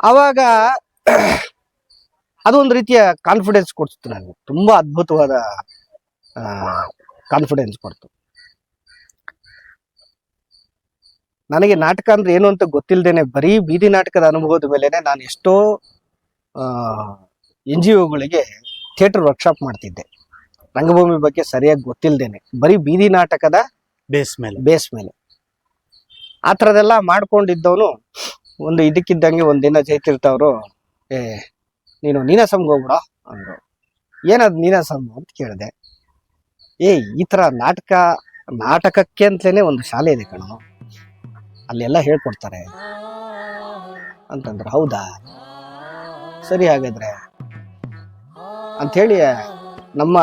ಅವಾಗ [CLEARS THROAT] ಅದೊಂದು ರೀತಿಯ ಕಾನ್ಫಿಡೆನ್ಸ್ ಕೊಡ್ತು ನನಗೆ. ತುಂಬ ಅದ್ಭುತವಾದ ಕಾನ್ಫಿಡೆನ್ಸ್ ಕೊಡ್ತು. ನನಗೆ ನಾಟಕ ಅಂದ್ರೆ ಏನು ಅಂತ ಗೊತ್ತಿಲ್ಲದೇನೆ ಬರೀ ಬೀದಿ ನಾಟಕದ ಅನುಭವದ ಮೇಲೆನೆ ನಾನು ಎಷ್ಟೋ ಎನ್ ಜಿ ಒಗಳಿಗೆ ಥಿಯೇಟರ್ ವರ್ಕ್ಶಾಪ್ ಮಾಡ್ತಿದ್ದೆ. ರಂಗಭೂಮಿ ಬಗ್ಗೆ ಸರಿಯಾಗಿ ಗೊತ್ತಿಲ್ಲದೇನೆ ಬರೀ ಬೀದಿ ನಾಟಕದ ಬೇಸ್ ಮೇಲೆ. ಬೇಸ್ ಮೇಲೆ. ಆ ಥರದೆಲ್ಲ ಮಾಡ್ಕೊಂಡಿದ್ದವನು ಒಂದು ಇದಕ್ಕಿದ್ದಂಗೆ ಒಂದಿನ ದಿನ ಅವರು ಏ, ನೀನು ನೀನಾಸಮ್ಗೆ ಹೋಗ್ಬಿಡ ಅಂದರು. ಏನದು ನೀನಾಸಮ್ ಅಂತ ಕೇಳಿದೆ. ಏ, ಈ ಥರ ನಾಟಕ, ನಾಟಕಕ್ಕೆ ಅಂತಲೇ ಒಂದು ಶಾಲೆ ಇದೆ ಕಣೋ. ಅಲ್ಲೆಲ್ಲ ಹೇಳ್ಕೊಡ್ತಾರೆ. ಅಂತಂದ್ರು, ಹೌದಾ? ಸರಿ ಹಾಗಾದ್ರೆ. ಅಂಥೇಳಿ ನಮ್ಮ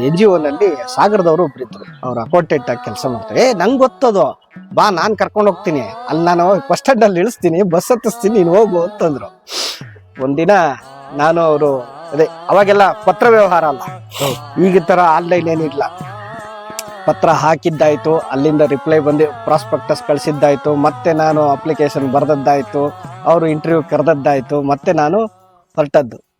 ಎನ್ ಜಿ ನಲ್ಲಿ ಸಾಗರದವರು ಒಬ್ರು ಇದ್ರು. ಅವ್ರು ಅಕೌಂಟೆಂಟ್ ಆಗಿ ಕೆಲಸ ಮಾಡ್ತಾರೆ. ಏ, ನಂಗೆ ಗೊತ್ತದು. ಬಾ, ನಾನು ಕರ್ಕೊಂಡು ಹೋಗ್ತೀನಿ. ಅಲ್ಲಿ ನಾನು ಬಸ್ ಸ್ಟ್ಯಾಂಡ್ ಅಲ್ಲಿ ಇಳಿಸ್ತೀನಿ. ಬಸ್ ಹತ್ತಿಸ್ತೀನಿ, ನೀನು ಹೋಗು ಅಂತಂದ್ರು. ಒಂದಿನ ನಾನು ಅವರು, ಅದೇ, ಅವಾಗೆಲ್ಲ ಪತ್ರ ವ್ಯವಹಾರ ಅಲ್ಲ. ಈಗ ಥರ ಆನ್ಲೈನ್ ಏನಿಲ್ಲ ಪತ್ರ ಹಾಕಿದ್ದಾಯಿತು. ಅಲ್ಲಿಂದ ರಿಪ್ಲೈ ಬಂದು ಪ್ರಾಸ್ಪೆಕ್ಟಸ್ ಕಳಿಸಿದ್ದಾಯಿತು. ಮತ್ತೆ ನಾನು ಅಪ್ಲಿಕೇಶನ್ ಬರೆದದ್ದಾಯ್ತು. ಅವರು ಇಂಟರ್ವ್ಯೂ ಕರೆದದ್ದಾಯಿತು. ಮತ್ತೆ ನಾನು ಹೊರಟದ್ದು.